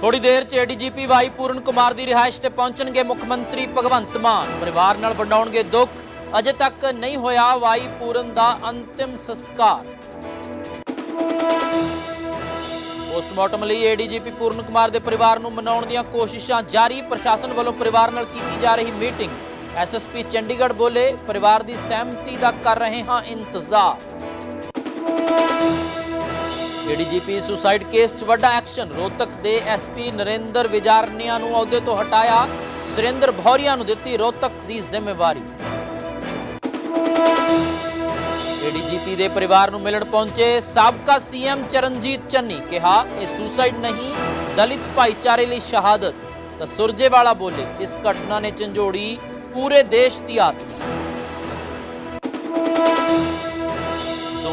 ਥੋੜੀ ਦੇਰ ਚ ਏਡੀਜੀਪੀ ਵਾਈ ਪੂਰਨ ਕੁਮਾਰ ਦੀ ਰਿਹਾਇਸ਼ ਤੇ ਪਹੁੰਚਣਗੇ ਮੁੱਖ ਮੰਤਰੀ ਭਗਵੰਤ ਮਾਨ। ਪਰਿਵਾਰ ਨਾਲ ਵੰਡਾਉਣਗੇ ਦੁੱਖ। ਅਜੇ ਤੱਕ ਨਹੀਂ ਹੋਇਆ ਵਾਈ ਪੂਰਨ ਦਾ ਅੰਤਿਮ ਸੰਸਕਾਰ। ਪੋਸਟਮਾਰਟਮ ਲਈ ਏਡੀਜੀਪੀ ਪੂਰਨ ਕੁਮਾਰ ਦੇ ਪਰਿਵਾਰ ਨੂੰ ਮਨਾਉਣ ਦੀਆਂ ਕੋਸ਼ਿਸ਼ਾਂ ਜਾਰੀ। ਪ੍ਰਸ਼ਾਸਨ ਵੱਲੋਂ ਪਰਿਵਾਰ ਨਾਲ ਕੀਤੀ ਜਾ ਰਹੀ ਮੀਟਿੰਗ। ਐਸਐਸਪੀ ਚੰਡੀਗੜ੍ਹ ਬੋਲੇ, ਪਰਿਵਾਰ ਦੀ ਸਹਿਮਤੀ ਦਾ ਕਰ ਰਹੇ ਹਾਂ ਇੰਤਜ਼ਾਰ। ਏਡੀਜੀਪੀ ਸੁਸਾਈਡ ਕੇਸ 'ਚ ਵੱਡਾ ਐਕਸ਼ਨ ਰੋਹਤਕ ਦੇ ਐਸਪੀ ਨਰਿੰਦਰ ਵਿਜਾਰਨੀਆ ਨੂੰ ਅਹੁਦੇ ਤੋਂ ਹਟਾਇਆ। ਸੁਰਿੰਦਰ ਭੌਰੀਆ ਨੂੰ ਦਿੱਤੀ ਰੋਹਤਕ ਦੀ ਜ਼ਿੰਮੇਵਾਰੀ। ਏਡੀਜੀਪੀ ਦੇ ਪਰਿਵਾਰ ਨੂੰ ਮਿਲਣ ਪਹੁੰਚੇ। ਸਾਬਕਾ ਸੀਐਮ ਚਰਨਜੀਤ ਚੰਨੀ ਕਿਹਾ, ਇਹ ਸੁਸਾਈਡ ਨਹੀਂ, ਦਲਿਤ ਭਾਈਚਾਰੇ ਲਈ ਸ਼ਹਾਦਤ। ਤਾਂ ਸੁਰਜੇਵਾਲਾ ਬੋਲੇ, ਇਸ ਘਟਨਾ ਨੇ ਝੰਜੋੜੀ ਪੂਰੇ ਦੇਸ਼ ਦੀ ਆਤਮਾ।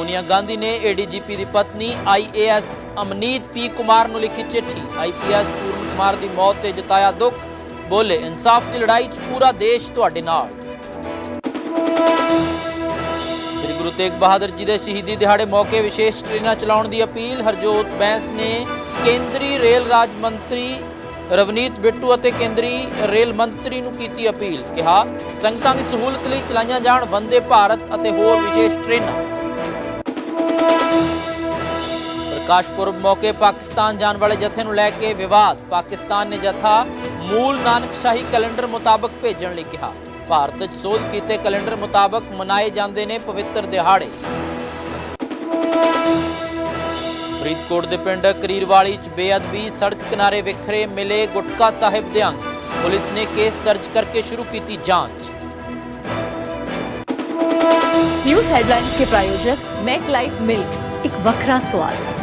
ਸੋਨੀਆ ਗਾਂਧੀ ਨੇ ਏਡੀਜੀਪੀ ਦੀ ਪਤਨੀ ਆਈਏਐਸ ਅਮਨੀਤ ਪੀ ਕੁਮਾਰ ਨੂੰ ਲਿਖੀ ਚਿੱਠੀ। ਆਈਪੀਐਸ ਪੂਰਨ ਕੁਮਾਰ ਦੀ ਮੌਤ ਤੇ ਜਤਾਇਆ ਦੁੱਖ, ਬੋਲੇ, ਇਨਸਾਫ ਦੀ ਲੜਾਈ 'ਚ ਪੂਰਾ ਦੇਸ਼ ਤੁਹਾਡੇ ਨਾਲ। ਸ੍ਰੀ ਗੁਰੂ ਤੇਗ ਬਹਾਦਰ ਜੀ ਦੇ ਸ਼ਹੀਦੀ ਦਿਹਾੜੇ ਮੌਕੇ ਵਿਸ਼ੇਸ਼ ਟ੍ਰੇਨਾਂ ਚਲਾਉਣ ਦੀ ਅਪੀਲ। ਹਰਜੋਤ ਬੈਂਸ ਨੇ ਕੇਂਦਰੀ ਰੇਲ ਰਾਜ ਮੰਤਰੀ ਰਵਨੀਤ ਬਿੱਟੂ ਅਤੇ ਕੇਂਦਰੀ ਰੇਲ ਮੰਤਰੀ ਨੂੰ ਕੀਤੀ ਅਪੀਲ। ਕਿਹਾ, ਸੰਗਤਾਂ ਦੀ ਸਹੂਲਤ ਲਈ ਚਲਾਈਆਂ ਜਾਣ, ਵੰਦੇ ਭਾਰਤ ਅਤੇ ਹੋਰ ਵਿਸ਼ੇਸ਼ ਟ੍ਰੇਨਾਂ। ਪ੍ਰਕਾਸ਼ ਪੁਰਬ ਮੌਕੇ ਪਾਕਿਸਤਾਨ ਜਾਣ ਵਾਲੇ ਜਥੇ ਨੂੰ ਲੈ ਕੇ ਵਿਵਾਦ। ਪਾਕਿਸਤਾਨ ਨੇ ਜਥਾ ਮੂਲ ਨਾਨਕ ਸ਼ਾਹੀ ਕੈਲੰਡਰ ਮੁਤਾਬਕ ਭੇਜਣ ਲਈ ਕਿਹਾ। ਭਾਰਤ 'ਚ ਸੋਧ ਕੀਤੇ ਕੈਲੰਡਰ ਮੁਤਾਬਕ ਮਨਾਏ ਜਾਂਦੇ ਨੇ ਪਵਿੱਤਰ ਦਿਹਾੜੇ। ਫਰੀਦਕੋਟ ਦੇ ਪਿੰਡ ਕਰੀਰਵਾਲੀ 'ਚ ਬੇਅਦਬੀ, ਸੜਕ ਕਿਨਾਰੇ ਵਿਖਰੇ ਮਿਲੇ ਗੁਟਕਾ ਸਾਹਿਬ ਦੇ ਅੰਗ। ਪੁਲਿਸ ਨੇ ਕੇਸ ਦਰਜ ਕਰਕੇ ਸ਼ੁਰੂ ਕੀਤੀ ਜਾਂਚ। न्यूज हेडलाइंस के प्रायोजक मैक लाइफ मिल्क एक वखरा स्वाद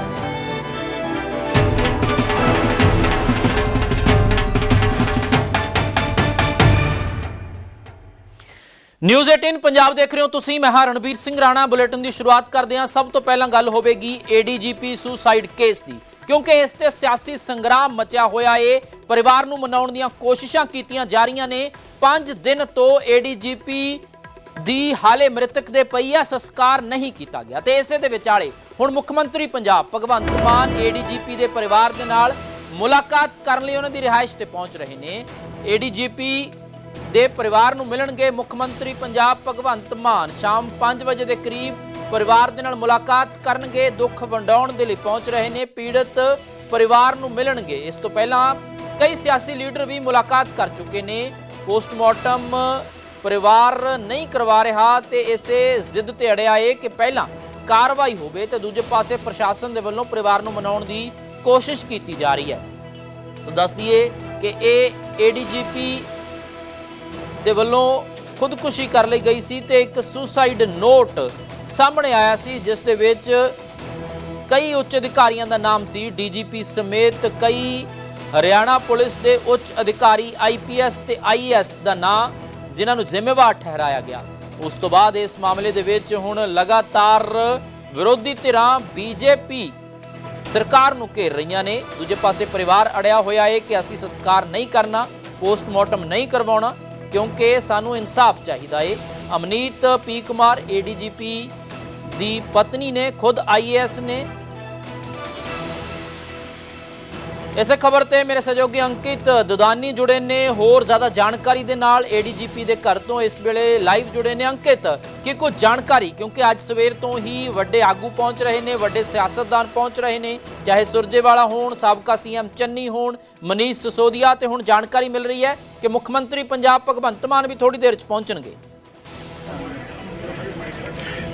ਨਿਊਜ਼ 18 ਪੰਜਾਬ ਦੇਖ ਰਹੇ ਹੋ ਤੁਸੀਂ ਮੈਂ ਹਾਂ ਰਣਬੀਰ ਸਿੰਘ ਰਾਣਾ ਬੁਲੇਟਿਨ ਦੀ ਸ਼ੁਰੂਆਤ ਕਰਦੇ ਹਾਂ ਸਭ ਤੋਂ ਪਹਿਲਾਂ ਗੱਲ ਹੋਵੇਗੀ ਏਡੀਜੀਪੀ ਸੁਸਾਈਡ ਕੇਸ ਦੀ ਕਿਉਂਕਿ ਇਸ ਤੇ ਸਿਆਸੀ ਸੰਗਰਾਮ ਮਚਿਆ ਹੋਇਆ ਏ ਪਰਿਵਾਰ ਨੂੰ ਮਨਾਉਣ ਦੀਆਂ ਕੋਸ਼ਿਸ਼ਾਂ ਕੀਤੀਆਂ ਜਾ ਰਹੀਆਂ ਨੇ 5 ਦਿਨ ਤੋਂ ਏਡੀਜੀਪੀ ਦੀ ਹਾਲੇ ਮ੍ਰਿਤਕ ਦੇ ਪਈਆ ਸੰਸਕਾਰ ਨਹੀਂ ਕੀਤਾ ਗਿਆ। ਤੇ ਇਸੇ ਦੇ ਵਿਚਾਲੇ ਹੁਣ ਮੁੱਖ ਮੰਤਰੀ ਪੰਜਾਬ ਭਗਵੰਤ ਮਾਨ ਏਡੀਜੀਪੀ ਦੇ ਪਰਿਵਾਰ ਦੇ ਨਾਲ ਮੁਲਾਕਾਤ ਕਰਨ ਲਈ ਉਹਨਾਂ ਦੀ ਰਿਹਾਇਸ਼ ਤੇ ਪਹੁੰਚ ਰਹੇ ਨੇ। ਏਡੀਜੀਪੀ ਦੇ ਪਰਿਵਾਰ ਨੂੰ ਮਿਲਣਗੇ ਮੁੱਖ ਮੰਤਰੀ ਪੰਜਾਬ ਭਗਵੰਤ ਮਾਨ। ਸ਼ਾਮ 5 ਵਜੇ ਦੇ ਕਰੀਬ ਪਰਿਵਾਰ ਦੇ ਨਾਲ ਮੁਲਾਕਾਤ ਕਰਨਗੇ, ਦੁੱਖ ਵੰਡਾਉਣ ਦੇ ਲਈ ਪਹੁੰਚ ਰਹੇ ਨੇ, ਪੀੜਤ ਪਰਿਵਾਰ ਨੂੰ ਮਿਲਣਗੇ। ਇਸ ਤੋਂ ਪਹਿਲਾਂ ਕਈ ਸਿਆਸੀ ਲੀਡਰ ਵੀ ਮੁਲਾਕਾਤ ਕਰ ਚੁੱਕੇ ਨੇ। ਪੋਸਟਮਾਰਟਮ ਪਰਿਵਾਰ ਨਹੀਂ ਕਰਵਾ ਰਿਹਾ ਤੇ ਇਸੇ ਜ਼ਿੱਦ ਤੇ ਅੜਿਆ ਏ ਕਿ ਪਹਿਲਾਂ ਕਾਰਵਾਈ ਹੋਵੇ ਤੇ ਦੂਜੇ ਪਾਸੇ ਪ੍ਰਸ਼ਾਸਨ ਦੇ ਵੱਲੋਂ ਪਰਿਵਾਰ ਨੂੰ ਮਨਾਉਣ ਦੀ ਕੋਸ਼ਿਸ਼ ਕੀਤੀ ਜਾ ਰਹੀ ਹੈ। ਤਾਂ ਦੱਸ ਦਈਏ ਕਿ ਇਹ ਏਡੀਜੀਪੀ ਦੇ ਵੱਲੋਂ ਖੁਦਕੁਸ਼ੀ ਕਰ ਲਈ ਗਈ ਸੀ ਤੇ ਇੱਕ ਸੁਸਾਈਡ ਨੋਟ ਸਾਹਮਣੇ ਆਇਆ ਸੀ, ਜਿਸ ਦੇ ਵਿੱਚ ਕਈ ਉੱਚ ਅਧਿਕਾਰੀਆਂ ਦਾ ਨਾਮ ਸੀ। ਡੀਜੀਪੀ ਸਮੇਤ ਕਈ ਹਰਿਆਣਾ ਪੁਲਿਸ ਦੇ ਉੱਚ ਅਧਿਕਾਰੀ ਆਈਪੀਐਸ ਤੇ ਆਈਐਸ ਦਾ ਨਾਮ ਜਿਨ੍ਹਾਂ ਨੂੰ ਜ਼ਿੰਮੇਵਾਰ ਠਹਿਰਾਇਆ ਗਿਆ। ਉਸ ਤੋਂ ਬਾਅਦ ਇਸ ਮਾਮਲੇ ਦੇ ਵਿੱਚ ਹੁਣ ਲਗਾਤਾਰ ਵਿਰੋਧੀ ਧਿਰਾਂ ਬੀਜੇਪੀ ਸਰਕਾਰ ਨੂੰ ਘੇਰ ਰਹੀਆਂ ਨੇ। ਦੂਜੇ ਪਾਸੇ ਪਰਿਵਾਰ ਅੜਿਆ ਹੋਇਆ ਹੈ ਕਿ ਅਸੀਂ ਸੰਸਕਾਰ ਨਹੀਂ ਕਰਨਾ, ਪੋਸਟਮਾਰਟਮ ਨਹੀਂ ਕਰਵਾਉਣਾ, ਕਿਉਂਕਿ ਸਾਨੂੰ ਇਨਸਾਫ ਚਾਹੀਦਾ ਏ। ਅਮਨੀਤ ਪੀ ਕੁਮਾਰ ਏਡੀਜੀਪੀ ਦੀ ਪਤਨੀ ਨੇ, ਖੁਦ ਆਈਏਐਸ ਨੇ ਇਸੇ ਖਬਰ ਤੇ ਮੇਰੇ ਸਹਿਯੋਗੀ ਅੰਕਿਤ ਦੁਦਾਨੀ ਜੁੜੇ ਨੇ, ਹੋਰ ਜ਼ਿਆਦਾ ਜਾਣਕਾਰੀ ਦੇ ਨਾਲ ਏਡੀਜੀਪੀ ਦੇ ਘਰ ਤੋਂ ਇਸ ਵੇਲੇ ਲਾਈਵ ਜੁੜੇ ਨੇ। ਅੰਕਿਤ, ਕਿ ਕੁਝ ਜਾਣਕਾਰੀ? ਕਿਉਂਕਿ ਅੱਜ ਸਵੇਰ ਤੋਂ ਹੀ ਵੱਡੇ ਆਗੂ ਪਹੁੰਚ ਰਹੇ ਨੇ, ਵੱਡੇ ਸਿਆਸਤਦਾਨ ਪਹੁੰਚ ਰਹੇ ਨੇ। ਚਾਹੇ ਸੁਰਜੇਵਾਲਾ ਹੋਣ, ਸਾਬਕਾ ਸੀਐਮ ਚੰਨੀ ਹੋਣ, ਮਨੀਸ਼ ਸਸੋਦੀਆ, ਤੇ ਹੁਣ ਜਾਣਕਾਰੀ ਮਿਲ ਰਹੀ ਹੈ ਕਿ ਮੁੱਖ ਮੰਤਰੀ ਪੰਜਾਬ ਭਗਵੰਤ ਮਾਨ ਵੀ ਥੋੜੀ ਦੇਰ ਚ ਪਹੁੰਚਣਗੇ।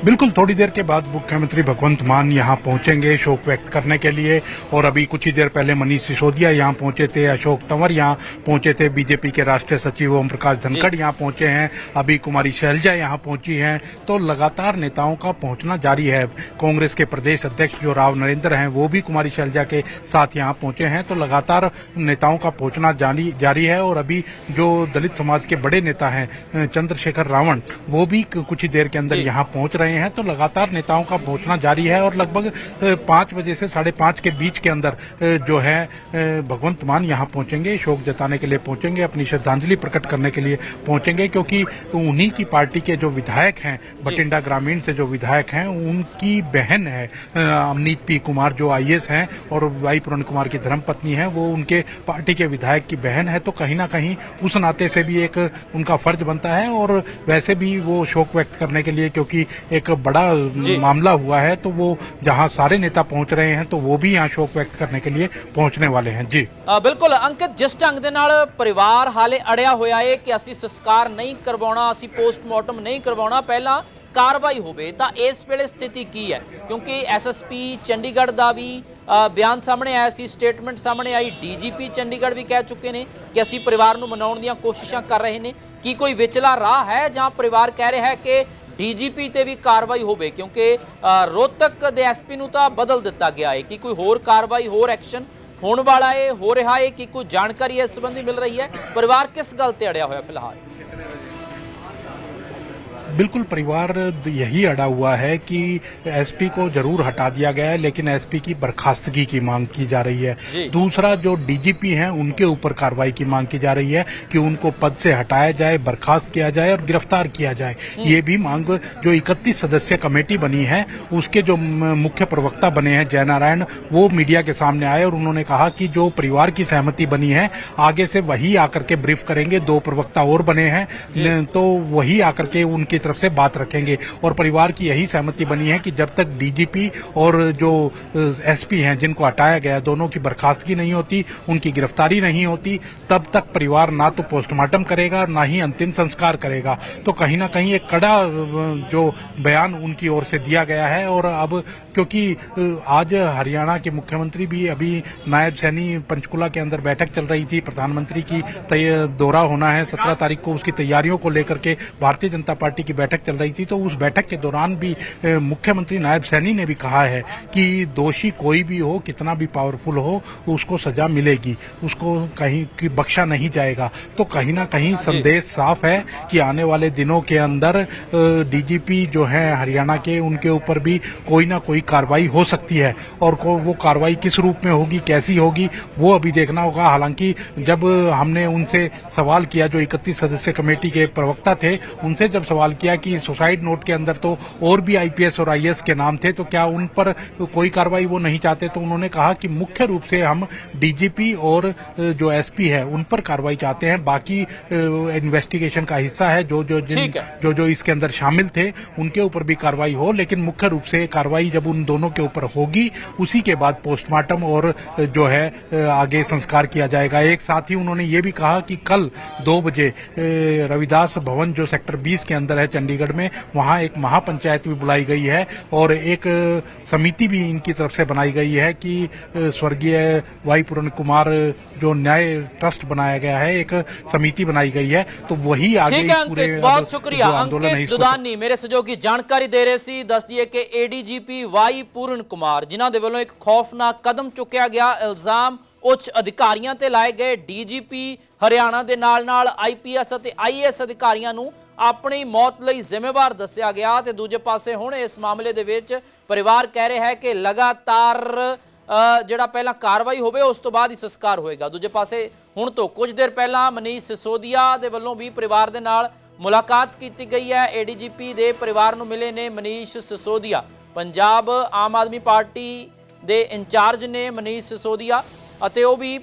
बिल्कुल थोड़ी देर के बाद मुख्यमंत्री भगवंत मान यहाँ पहुँचेंगे शोक व्यक्त करने के लिए। और अभी कुछ ही देर पहले मनीष सिसोदिया यहाँ पहुँचे थे अशोक तंवर यहाँ पहुँचे थे बीजेपी के राष्ट्रीय सचिव ओम प्रकाश धनखड़ यहाँ पहुँचे हैं। अभी कुमारी शैलजा यहाँ पहुँची हैं। तो लगातार नेताओं का पहुँचना जारी है। कांग्रेस के प्रदेश अध्यक्ष जो राव नरेंद्र हैं वो भी कुमारी शैलजा के साथ यहाँ पहुँचे हैं। तो लगातार नेताओं का पहुँचना जारी जारी है। और अभी जो दलित समाज के बड़े नेता हैं चंद्रशेखर रावण वो भी कुछ ही देर के अंदर। यहाँ पहुँच रहे हैं तो लगातार नेताओं का पहुँचना जारी है और लगभग पाँच बजे से साढ़े पाँच के बीच के अंदर जो है भगवंत मान यहाँ पहुँचेंगे शोक जताने के लिए पहुँचेंगे अपनी श्रद्धांजलि प्रकट करने के लिए पहुँचेंगे क्योंकि उन्हीं की पार्टी के जो विधायक हैं बठिंडा ग्रामीण से जो विधायक हैं उनकी बहन है अमनीत पी कुमार जो आईएएस हैं और वाई पूर्ण कुमार की धर्मपत्नी है वो उनके पार्टी के विधायक की बहन है तो कहीं ना कहीं उस नाते से भी एक उनका फ़र्ज़ बनता है और वैसे भी वो शोक व्यक्त करने के लिए क्योंकि एक बड़ा जी। मामला हुआ है तो वो जहां सारे नेता पहुंच रहे हैं तो वो भी यहाँ शोक व्यक्त करने के लिए पहुंचने वाले हैं जी ਅ, ਬਿਲਕੁਲ ਅੰਕਿਤ ਜਿਸ ਢੰਗ ਦੇ ਨਾਲ ਪਰਿਵਾਰ ਹਾਲੇ ਅੜਿਆ ਹੋਇਆ ਏ ਕਿ ਅਸੀਂ ਸੰਸਕਾਰ ਨਹੀਂ ਕਰਵਾਉਣਾ ਅਸੀਂ ਪੋਸਟਮਾਰਟਮ ਨਹੀਂ ਕਰਵਾਉਣਾ ਪਹਿਲਾਂ ਕਾਰਵਾਈ ਹੋਵੇ ਤਾਂ ਇਸ ਵੇਲੇ ਸਥਿਤੀ ਕੀ ਹੈ ਕਿਉਂਕਿ ਐਸਐਸਪੀ ਚੰਡੀਗੜ੍ਹ ਦਾ ਵੀ ਅ, ਬਿਆਨ ਸਾਹਮਣੇ ਆਇਆ ਸੀ ਸਟੇਟਮੈਂਟ ਸਾਹਮਣੇ ਆਈ ਡੀਜੀਪੀ ਚੰਡੀਗੜ੍ਹ ਵੀ ਕਹਿ ਚੁੱਕੇ ਨੇ ਕਿ ਅਸੀਂ ਪਰਿਵਾਰ ਨੂੰ ਮਨਾਉਣ ਦੀਆਂ ਕੋਸ਼ਿਸ਼ਾਂ ਕਰ ਰਹੇ ਨੇ ਕੀ ਕੋਈ ਵਿਚਲਾ ਰਾਹ ਹੈ ਜਾਂ ਪਰਿਵਾਰ ਕਹਿ ਰਿਹਾ ਹੈ ਕਿ ਡੀਜੀਪੀ ਤੇ ਵੀ ਕਾਰਵਾਈ ਹੋਵੇ ਕਿਉਂਕਿ ਅ, ਰੋਹਤਕ ਦੇ ਐਸਪੀ ਨੂੰ ਤਾਂ ਬਦਲ ਦਿੱਤਾ ਗਿਆ ਹੈ ਕਿ ਕੋਈ ਹੋਰ ਕਾਰਵਾਈ ਹੋਰ ਐਕਸ਼ਨ ਹੋਣ ਵਾਲਾ ਹੈ ਹੋ ਰਿਹਾ ਹੈ ਕਿ ਕੋਈ ਜਾਣਕਾਰੀ ਇਸ ਸੰਬੰਧੀ ਮਿਲ ਰਹੀ ਹੈ? ਪਰਿਵਾਰ ਕਿਸ ਗੱਲ ਤੇ ਅੜਿਆ ਹੋਇਆ ਫਿਲਹਾਲ? बिल्कुल परिवार यही अड़ा हुआ है कि एसपी को ज़रूर हटा दिया गया है लेकिन एसपी की बर्खास्तगी की मांग की जा रही है। दूसरा जो डीजीपी हैं उनके ऊपर कार्रवाई की मांग की जा रही है कि उनको पद से हटाया जाए बर्खास्त किया जाए और गिरफ़्तार किया जाए। ये भी मांग जो 31 सदस्य कमेटी बनी है उसके जो मुख्य प्रवक्ता बने हैं जयनारायण वो मीडिया के सामने आए और उन्होंने कहा कि जो परिवार की सहमति बनी है आगे से वही आकर के ब्रीफ करेंगे। दो प्रवक्ता और बने हैं तो वही आकर के उनकी तरफ़ से बात रखेंगे। और परिवार की यही सहमति बनी है कि जब तक डीजीपी और जो एसपी हैं, जिनको हटाया गया, दोनों की बर्खास्तगी नहीं होती, उनकी गिरफ्तारी नहीं होती, तब तक परिवार ना तो पोस्टमार्टम करेगा, ना ही अंतिम संस्कार करेगा। तो कहीं ना कहीं एक कड़ा जो बयान उनकी ओर से दिया गया है। और अब, क्योंकि आज हरियाणा के मुख्यमंत्री भी अभी नायब सैनी पंचकुला के अंदर बैठक चल रही थी। प्रधानमंत्री की दौरा होना है। सत्रह तारीख को उसकी तैयारियों को लेकर के भारतीय जनता पार्टी की बैठक चल रही थी तो उस बैठक के दौरान भी मुख्यमंत्री नायब सैनी ने भी कहा है कि दोषी कोई भी हो कितना भी पावरफुल हो उसको सजा मिलेगी उसको कहीं की बख्शा नहीं जाएगा। तो कहीं ना कहीं संदेश साफ़ है कि आने वाले दिनों के अंदर डीजीपी जो है हरियाणा के उनके ऊपर भी कोई ना कोई कार्रवाई हो सकती है। और को वो कार्रवाई किस रूप में होगी कैसी होगी वो अभी देखना होगा। हालाँकि जब हमने उनसे सवाल किया जो 31 सदस्य कमेटी के प्रवक्ता थे उनसे जब सवाल किया कि सुसाइड नोट के अंदर तो और भी आईपीएस और आईएएस के नाम थे तो क्या उन पर कोई कार्रवाई वो नहीं चाहते? तो उन्होंने कहा कि मुख्य रूप से हम डीजीपी और जो एसपी है उन पर कार्रवाई चाहते हैं। बाकी इन्वेस्टिगेशन का हिस्सा है जो जो जिन। जो जो इसके अंदर शामिल थे उनके ऊपर भी कार्रवाई हो लेकिन मुख्य रूप से कार्रवाई जब उन दोनों के ऊपर होगी उसी के बाद पोस्टमार्टम और जो है आगे संस्कार किया जाएगा। एक साथ ही उन्होंने ये भी कहा कि कल दो बजे रविदास भवन जो सेक्टर 20 के अंदर है है चंडीगढ़ में वहाँ एक महापंचायत भी बुलाई गई है और एक समिति भी इनकी तरफ़ से बनाई गई है कि स्वर्गीय वाई पूरण कुमार जो न्याय ट्रस्ट बनाया गया है एक समिति बनाई गई है। तो वही आगे पूरे बहुत शुक्रिया। आंदोलन दुदानी मेरे सहयोगी ਜਾਣਕਾਰੀ ਦੇ ਰਹੇ ਸੀ ਦੱਸਦੀ ਹੈ ਕਿ ਏਡੀਜੀਪੀ ਵਾਈ ਪੂਰਨ ਕੁਮਾਰ ਜਿਨ੍ਹਾਂ ਦੇ ਵੱਲੋਂ ਇੱਕ ਖੌਫਨਾਕ ਕਦਮ ਚੁੱਕਿਆ ਗਿਆ ਇਲਜ਼ਾਮ ਉੱਚ ਅਧਿਕਾਰੀਆਂ ਤੇ ਲਾਏ ਗਏ ਡੀਜੀਪੀ ਹਰਿਆਣਾ ਦੇ ਨਾਲ-ਨਾਲ ਆਈਪੀਐਸ ਅਤੇ ਆਈਏਐਸ ਅਧਿਕਾਰੀਆਂ ਨੂੰ ਆਪਣੀ ਮੌਤ ਲਈ ਜ਼ਿੰਮੇਵਾਰ ਦੱਸਿਆ ਗਿਆ ਤੇ ਦੂਜੇ ਪਾਸੇ ਹੁਣ ਇਸ ਮਾਮਲੇ ਦੇ ਵਿੱਚ ਪਰਿਵਾਰ ਕਹਿ ਰਿਹਾ ਹੈ ਕਿ ਲਗਾਤਾਰ ਜਿਹੜਾ ਪਹਿਲਾਂ ਕਾਰਵਾਈ ਹੋਵੇ, ਉਸ ਤੋਂ ਬਾਅਦ ਹੀ ਸੰਸਕਾਰ ਹੋਏਗਾ। ਦੂਜੇ ਪਾਸੇ ਹੁਣ ਤੋਂ ਕੁਝ ਦੇਰ ਪਹਿਲਾਂ ਮਨੀਸ਼ ਸਿਸੋਦੀਆ ਦੇ ਵੱਲੋਂ ਵੀ ਪਰਿਵਾਰ ਦੇ ਨਾਲ ਮੁਲਾਕਾਤ ਕੀਤੀ ਗਈ ਹੈ। ਏਡੀਜੀਪੀ ਦੇ ਪਰਿਵਾਰ ਨੂੰ ਮਿਲੇ ਨੇ ਮਨੀਸ਼ ਸਿਸੋਦੀਆ। ਪੰਜਾਬ ਆਮ ਆਦਮੀ ਪਾਰਟੀ ਦੇ ਇੰਚਾਰਜ ਨੇ ਮਨੀਸ਼ ਸਿਸੋਦੀਆ। ਅਤੇ ਉਹ ਵੀ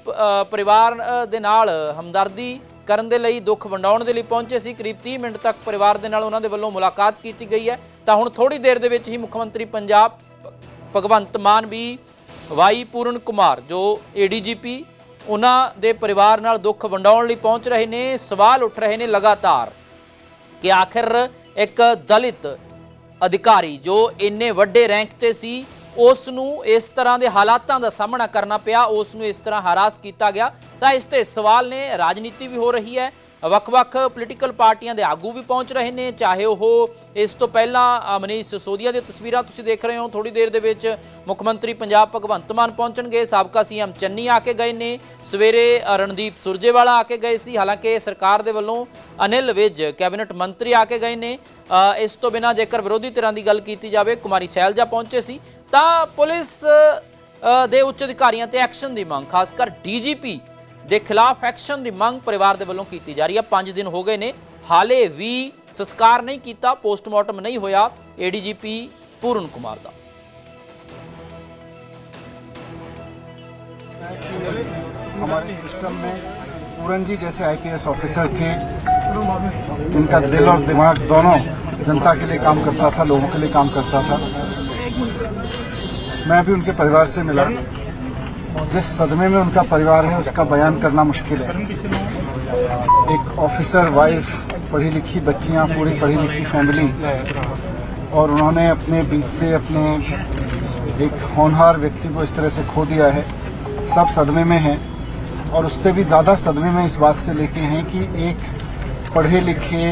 ਪਰਿਵਾਰ ਦੇ ਨਾਲ ਹਮਦਰਦੀ ਕਰਨ ਦੇ ਲਈ, ਦੁੱਖ ਵੰਡਾਉਣ ਦੇ ਲਈ ਪਹੁੰਚੇ ਸੀ। ਕਰੀਬ 30 ਮਿੰਟ ਤੱਕ ਪਰਿਵਾਰ ਦੇ ਨਾਲ ਉਹਨਾਂ ਦੇ ਵੱਲੋਂ ਮੁਲਾਕਾਤ ਕੀਤੀ ਗਈ ਹੈ। ਤਾਂ ਹੁਣ ਥੋੜੀ ਦੇਰ ਦੇ ਵਿੱਚ ਹੀ ਮੁੱਖ ਮੰਤਰੀ ਪੰਜਾਬ ਭਗਵੰਤ ਮਾਨ ਵੀ, ਵਾਈ ਪੂਰਨ ਕੁਮਾਰ, ਜੋ ਏਡੀਜੀਪੀ ਉਹਨਾਂ ਦੇ ਪਰਿਵਾਰ ਨਾਲ ਦੁੱਖ ਵੰਡਾਉਣ ਲਈ ਪਹੁੰਚ ਰਹੇ ਨੇ, ਸਵਾਲ ਉੱਠ ਰਹੇ ਨੇ ਲਗਾਤਾਰ ਕਿ ਆਖਿਰ ਇੱਕ ਦਲਿਤ ਅਧਿਕਾਰੀ ਜੋ ਇੰਨੇ ਵੱਡੇ ਰੈਂਕ ਤੇ ਸੀ ਉਸ ਨੂੰ ਇਸ ਤਰ੍ਹਾਂ ਦੇ ਹਾਲਾਤਾਂ ਦਾ ਸਾਹਮਣਾ ਕਰਨਾ ਪਿਆ ਉਸ ਨੂੰ ਇਸ ਤਰ੍ਹਾਂ ਹਰਾਸ ਕੀਤਾ ਗਿਆ। ਤਾਂ ਇਸ ਤੇ ਸਵਾਲ ਨੇ, ਰਾਜਨੀਤੀ ਵੀ ਹੋ ਰਹੀ ਹੈ। ਵੱਖ-ਵੱਖ ਪੋਲੀਟੀਕਲ ਪਾਰਟੀਆਂ ਦੇ ਆਗੂ ਵੀ ਪਹੁੰਚ ਰਹੇ ਨੇ, ਚਾਹੇ ਉਹ ਇਸ ਤੋਂ ਪਹਿਲਾਂ ਮਨੀਸ਼ ਸਿਸੋਦੀਆ ਦੀਆਂ ਤਸਵੀਰਾਂ ਤੁਸੀਂ ਦੇਖ ਰਹੇ ਹੋ। ਥੋੜੀ ਦੇਰ ਦੇ ਵਿੱਚ ਮੁੱਖ ਮੰਤਰੀ ਪੰਜਾਬ ਭਗਵੰਤ ਮਾਨ ਪਹੁੰਚਣਗੇ। ਸਾਬਕਾ ਸੀਐਮ ਚੰਨੀ ਆ ਕੇ ਗਏ ਨੇ। ਸਵੇਰੇ ਰਣਦੀਪ ਸੁਰਜੇਵਾਲਾ ਆ ਕੇ ਗਏ ਸੀ। ਹਾਲਾਂਕਿ ਸਰਕਾਰ ਦੇ ਵੱਲੋਂ ਅਨਿਲ ਵਿਜ ਕੈਬਨਿਟ ਮੰਤਰੀ ਆ ਕੇ ਗਏ ਨੇ। ਇਸ ਤੋਂ ਬਿਨਾਂ ਜੇਕਰ ਵਿਰੋਧੀ ਧਿਰਾਂ ਦੀ ਗੱਲ ਕੀਤੀ ਜਾਵੇ, ਕੁਮਾਰੀ ਸੈਲਜਾ ਪਹੁੰਚੇ ਸੀ। ਤਾਂ ਪੁਲਿਸ ਅ, ਦੇ ਉੱਚ ਅਧਿਕਾਰੀਆਂ ਤੇ ਐਕਸ਼ਨ ਦੀ ਮੰਗ ਖਾਸ ਕਰ ਡੀਜੀਪੀ ਦੇ ਖਿਲਾਫ ਐਕਸ਼ਨ ਦੀ ਮੰਗ ਪਰਿਵਾਰ ਦੇ ਵੱਲੋਂ ਕੀਤੀ ਜਾ ਰਹੀ ਹੈ 5 ਦਿਨ ਹੋ ਗਏ ਨੇ ਹਾਲੇ ਵੀ ਸੰਸਕਾਰ ਨਹੀਂ ਕੀਤਾ ਪੋਸਟਮਾਰਟਮ ਨਹੀਂ ਹੋਇਆ ਏਡੀਜੀਪੀ ਪੂਰਨ ਕੁਮਾਰ ਦਾ हमारे सिस्टम में पूरन जी जैसे आईपीएस ऑफिसर थे जिनका दिल और दिमाग दोनों जनता के लिए काम करता था लोगों के लिए काम करता था मैं भी उनके परिवार से मिला। जिस सदमे में उनका परिवार है, उसका बयान करना मुश्किल है। एक ऑफिसर वाइफ पढ़ी लिखी बच्चियाँ, पूरी पढ़ी लिखी फैमिली और उन्होंने अपने बीच से अपने एक होनहार व्यक्ति को इस तरह से खो दिया है। सब सदमे में हैं, और उससे भी ज़्यादा सदमे में इस बात से लेके हैं कि एक पढ़े लिखे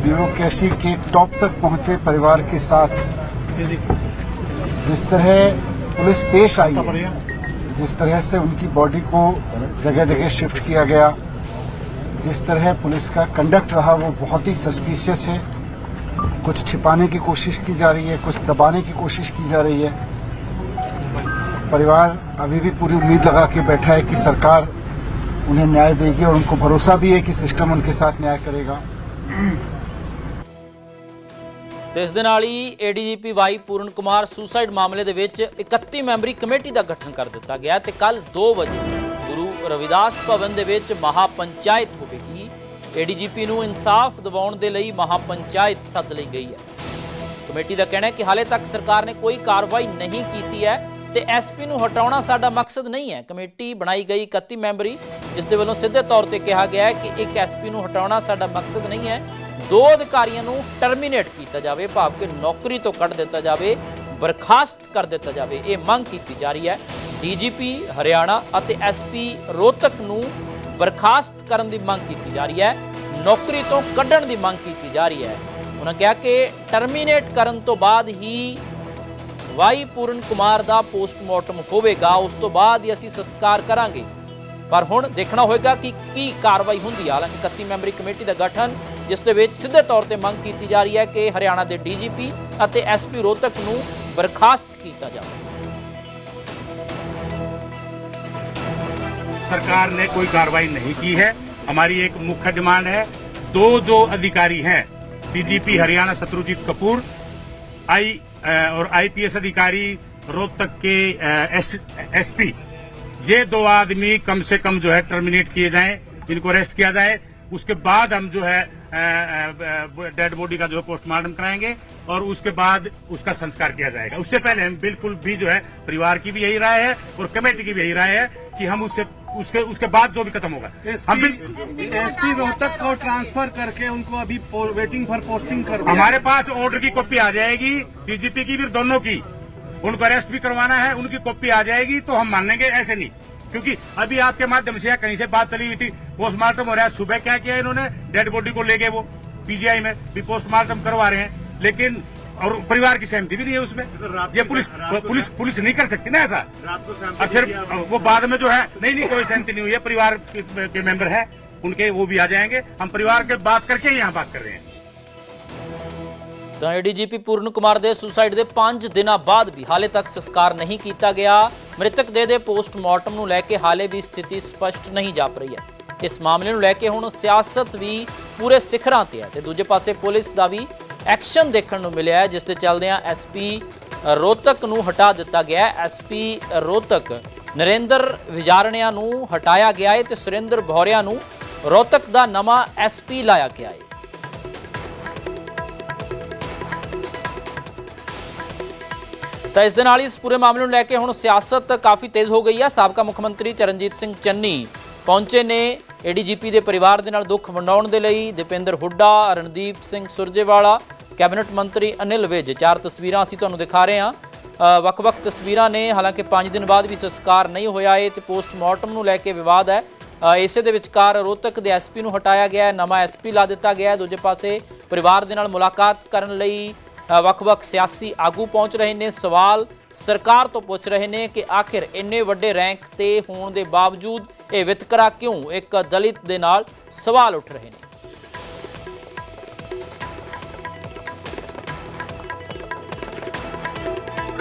ब्यूरोक्रेसी के टॉप तक पहुँचे परिवार के साथ। जिस तरह पुलिस पेश आई है जिस तरह से उनकी बॉडी को जगह जगह शिफ्ट किया गया जिस तरह पुलिस का कंडक्ट रहा वो बहुत ही सस्पिशियस है। कुछ छिपाने की कोशिश की जा रही है कुछ दबाने की कोशिश की जा रही है। परिवार अभी भी पूरी उम्मीद लगा के बैठा है कि सरकार उन्हें न्याय देगी और उनको भरोसा भी है कि सिस्टम उनके साथ न्याय करेगा। ਤੇ ਇਸ ਦੇ ਨਾਲ ਹੀ ADGP Y Puran Kumar suicide ਮਾਮਲੇ ਦੇ ਵਿੱਚ 31 ਮੈਂਬਰੀ ਕਮੇਟੀ ਦਾ ਗਠਨ ਕਰ ਦਿੱਤਾ ਗਿਆ ਤੇ ਕੱਲ 2 ਵਜੇ ਗੁਰੂ ਰਵਿਦਾਸ ਭਵਨ ਦੇ ਵਿੱਚ ਮਹਾ ਪੰਚਾਇਤ ਹੋਵੇਗੀ ਏਡੀਜੀਪੀ ਨੂੰ ਇਨਸਾਫ ਦਿਵਾਉਣ ਦੇ ਲਈ ਮਹਾ ਪੰਚਾਇਤ ਸੱਦ ਲਈ ਗਈ ਹੈ। ਕਮੇਟੀ ਦਾ ਕਹਿਣਾ ਹੈ ਕਿ ਹਾਲੇ ਤੱਕ ਸਰਕਾਰ ਨੇ ਕੋਈ ਕਾਰਵਾਈ ਨਹੀਂ ਕੀਤੀ ਹੈ ਤੇ ਐਸਪੀ ਨੂੰ ਹਟਾਉਣਾ ਸਾਡਾ ਮਕਸਦ ਨਹੀਂ ਹੈ। ਕਮੇਟੀ ਬਣਾਈ ਗਈ 31 ਮੈਂਬਰੀ, ਜਿਸ ਦੇ ਵੱਲੋਂ ਸਿੱਧੇ ਤੌਰ ਤੇ ਕਿਹਾ ਗਿਆ ਹੈ ਕਿ ਇੱਕ ਐਸਪੀ ਨੂੰ ਹਟਾਉਣਾ ਸਾਡਾ ਮਕਸਦ ਨਹੀਂ ਹੈ। ਦੋ ਅਧਿਕਾਰੀਆਂ ਨੂੰ ਟਰਮੀਨੇਟ ਕੀਤਾ ਜਾਵੇ, ਭਾਵ ਕਿ ਨੌਕਰੀ ਤੋਂ ਕੱਢ ਦਿੱਤਾ ਜਾਵੇ, ਬਰਖਾਸਤ ਕਰ ਦਿੱਤਾ ਜਾਵੇ। ਇਹ ਮੰਗ ਕੀਤੀ ਜਾ ਰਹੀ ਹੈ। ਡੀਜੀਪੀ ਹਰਿਆਣਾ ਅਤੇ ਐਸਪੀ ਰੋਹਤਕ ਨੂੰ ਬਰਖਾਸਤ ਕਰਨ ਦੀ ਮੰਗ ਕੀਤੀ ਜਾ ਰਹੀ ਹੈ। ਨੌਕਰੀ ਤੋਂ ਕੱਢਣ ਦੀ ਮੰਗ ਕੀਤੀ ਜਾ ਰਹੀ ਹੈ। ਉਹਨਾਂ ਕਿਹਾ ਕਿ ਟਰਮੀਨੇਟ ਕਰਨ ਤੋਂ ਬਾਅਦ ਹੀ ਵਾਈ ਪੂਰਨ ਕੁਮਾਰ ਦਾ ਪੋਸਟਮਾਰਟਮ ਹੋਵੇਗਾ, ਉਸ ਤੋਂ ਬਾਅਦ ਹੀ ਅਸੀਂ ਸੰਸਕਾਰ ਕਰਾਂਗੇ। ਪਰ ਹੁਣ ਦੇਖਣਾ ਹੋਏਗਾ ਕਿ ਕੀ ਕਾਰਵਾਈ ਹੁੰਦੀ ਹੈ। ਹਾਲਾਂਕਿ 31 ਮੈਂਬਰੀ ਕਮੇਟੀ ਦਾ ਗਠਨ ਜਿਸ ਦੇ ਵਿੱਚ ਸਿੱਧੇ ਤੌਰ ਤੇ ਮੰਗ ਕੀਤੀ ਜਾ ਰਹੀ ਹੈ ਕਿ ਹਰਿਆਣਾ ਦੇ ਡੀਜੀਪੀ ਅਤੇ ਐਸਪੀ ਰੋਹਤਕ ਨੂੰ ਬਰਖਾਸਤ ਕੀਤਾ ਜਾਵੇ सरकार ने कोई कार्रवाई नहीं की है हमारी एक मुख्य डिमांड है दो जो अधिकारी हैं डीजीपी हरियाणा शत्रुजीत कपूर आई अ, और आईपीएस अधिकारी रोहतक के एस, एसपी ये दो आदमी कम से कम जो है टर्मिनेट किए जाएं इनको अरेस्ट किया जाए उसके बाद हम जो है डेड बॉडी का जो है पोस्टमार्टम कराएँगे और उसके बाद उसका संस्कार किया जाएगा। उससे पहले हम बिल्कुल भी जो है परिवार की भी यही राय है और कमेटी की भी यही राय है कि हम उससे उसके उसके बाद जो भी खत्म होगा। हम बिल- एसपी रोहतक को ट्रांसफ़र करके उनको अभी वेटिंग फॉर पोस्टिंग कर हमारे पास ऑर्डर की कॉपी आ जाएगी डीजीपी की भी दोनों की। उनको अरेस्ट भी करवाना है उनकी कॉपी आ जाएगी तो हम मानेंगे ऐसे नहीं। क्योंकि अभी आपके माध्यम से कहीं से बात चली हुई थी पोस्टमार्टम हो रहा है। सुबह क्या किया इन्होंने? डेड बॉडी को ले गए वो पीजीआई में भी पोस्टमार्टम करवा रहे हैं। लेकिन और परिवार की सहमति भी नहीं है उसमें। ये पुलिस पुलिस पुलिस नहीं कर सकती ना ऐसा। और फिर वो बाद में जो है नहीं नहीं कोई सहमति नहीं हुई है। परिवार के- मेंबर है उनके वो भी आ जाएँगे। हम परिवार के बात करके यहाँ बात कर रहे हैं। ਤਾਂ ਏਡੀਜੀਪੀ ਪੂਰਨ ਕੁਮਾਰ ਦੇ ਸੁਸਾਈਡ ਦੇ 5 ਦਿਨਾਂ ਬਾਅਦ ਵੀ ਹਾਲੇ ਤੱਕ ਸੰਸਕਾਰ ਨਹੀਂ ਕੀਤਾ ਗਿਆ। ਮ੍ਰਿਤਕ ਦੇ ਦੇ ਪੋਸਟਮਾਰਟਮ ਨੂੰ ਲੈ ਕੇ ਹਾਲੇ ਵੀ ਸਥਿਤੀ ਸਪਸ਼ਟ ਨਹੀਂ ਜਾਪ ਰਹੀ ਹੈ। ਇਸ ਮਾਮਲੇ ਨੂੰ ਲੈ ਕੇ ਹੁਣ ਸਿਆਸਤ ਵੀ ਪੂਰੇ ਸਿਖਰਾਂ ਤੇ ਹੈ ਤੇ ਦੂਜੇ ਪਾਸੇ ਪੁਲਿਸ ਦਾ ਵੀ ਐਕਸ਼ਨ ਦੇਖਣ ਨੂੰ ਮਿਲਿਆ ਹੈ, ਜਿਸ ਦੇ ਚੱਲਦਿਆਂ ਐਸਪੀ ਰੋਹਤਕ ਨੂੰ ਹਟਾ ਦਿੱਤਾ ਗਿਆ ਹੈ। ਐਸਪੀ ਰੋਹਤਕ ਨਰਿੰਦਰ ਵਿਜਾਰਣਿਆ ਨੂੰ ਹਟਾਇਆ ਗਿਆ ਹੈ ਤੇ ਸੁਰਿੰਦਰ ਭੌਰਿਆ ਨੂੰ ਰੋਹਤਕ ਦਾ ਨਵਾਂ ਐਸਪੀ ਲਾਇਆ ਗਿਆ ਹੈ। ਤਾਂ ਇਸ ਦੇ ਨਾਲ ਹੀ ਇਸ ਪੂਰੇ ਮਾਮਲੇ ਨੂੰ ਲੈ ਕੇ ਹੁਣ ਸਿਆਸਤ ਕਾਫੀ ਤੇਜ਼ ਹੋ ਗਈ ਹੈ ਸਾਬਕਾ ਮੁੱਖ ਮੰਤਰੀ ਚਰਨਜੀਤ ਸਿੰਘ ਚੰਨੀ ਪਹੁੰਚੇ ਨੇ ਏਡੀਜੀਪੀ ਦੇ ਪਰਿਵਾਰ ਦੇ ਨਾਲ ਦੁੱਖ ਵੰਡਾਉਣ ਦੇ ਲਈ। ਦੀਪਿੰਦਰ ਹੁੱਡਾ, ਰਣਦੀਪ ਸਿੰਘ ਸੁਰਜੇਵਾਲਾ, ਕੈਬਨਿਟ ਮੰਤਰੀ ਅਨਿਲ ਵਿਜ। ਚਾਰ ਤਸਵੀਰਾਂ ਅਸੀਂ ਤੁਹਾਨੂੰ ਦਿਖਾ ਰਹੇ ਹਾਂ। ਵੱਖ-ਵੱਖ ਤਸਵੀਰਾਂ ਨੇ। ਹਾਲਾਂਕਿ 5 ਦਿਨ ਬਾਅਦ ਵੀ ਸੰਸਕਾਰ ਨਹੀਂ ਹੋਇਆ। ਏ ਤੇ ਪੋਸਟਮਾਰਟਮ ਨੂੰ ਲੈ ਕੇ ਵਿਵਾਦ ਹੈ। ਇਸੇ ਦੇ ਵਿਚਕਾਰ ਰੋਹਤਕ ਦੇ ਐਸਪੀ ਨੂੰ ਹਟਾਇਆ ਗਿਆ ਹੈ। ਨਵਾਂ ਐਸਪੀ ਲਾ ਦਿੱਤਾ ਗਿਆ ਹੈ। ਦੂਜੇ ਪਾਸੇ ਪਰਿਵਾਰ ਦੇ ਨਾਲ ਮੁਲਾਕਾਤ ਕਰਨ ਲਈ ਵੱਖ-ਵੱਖ ਸਿਆਸੀ ਆਗੂ ਪਹੁੰਚ ਰਹੇ ਨੇ ਸਵਾਲ ਸਰਕਾਰ ਤੋਂ ਪੁੱਛ ਰਹੇ ਨੇ ਕਿ ਆਖਿਰ ਇੰਨੇ ਵੱਡੇ ਰੈਂਕ ਤੇ ਹੋਣ ਦੇ ਬਾਵਜੂਦ ਇਹ ਵਿਤਕਰਾ ਕਿਉਂ ਇੱਕ ਦਲਿਤ ਦੇ ਨਾਲ ਸਵਾਲ ਉੱਠ ਰਹੇ ਨੇ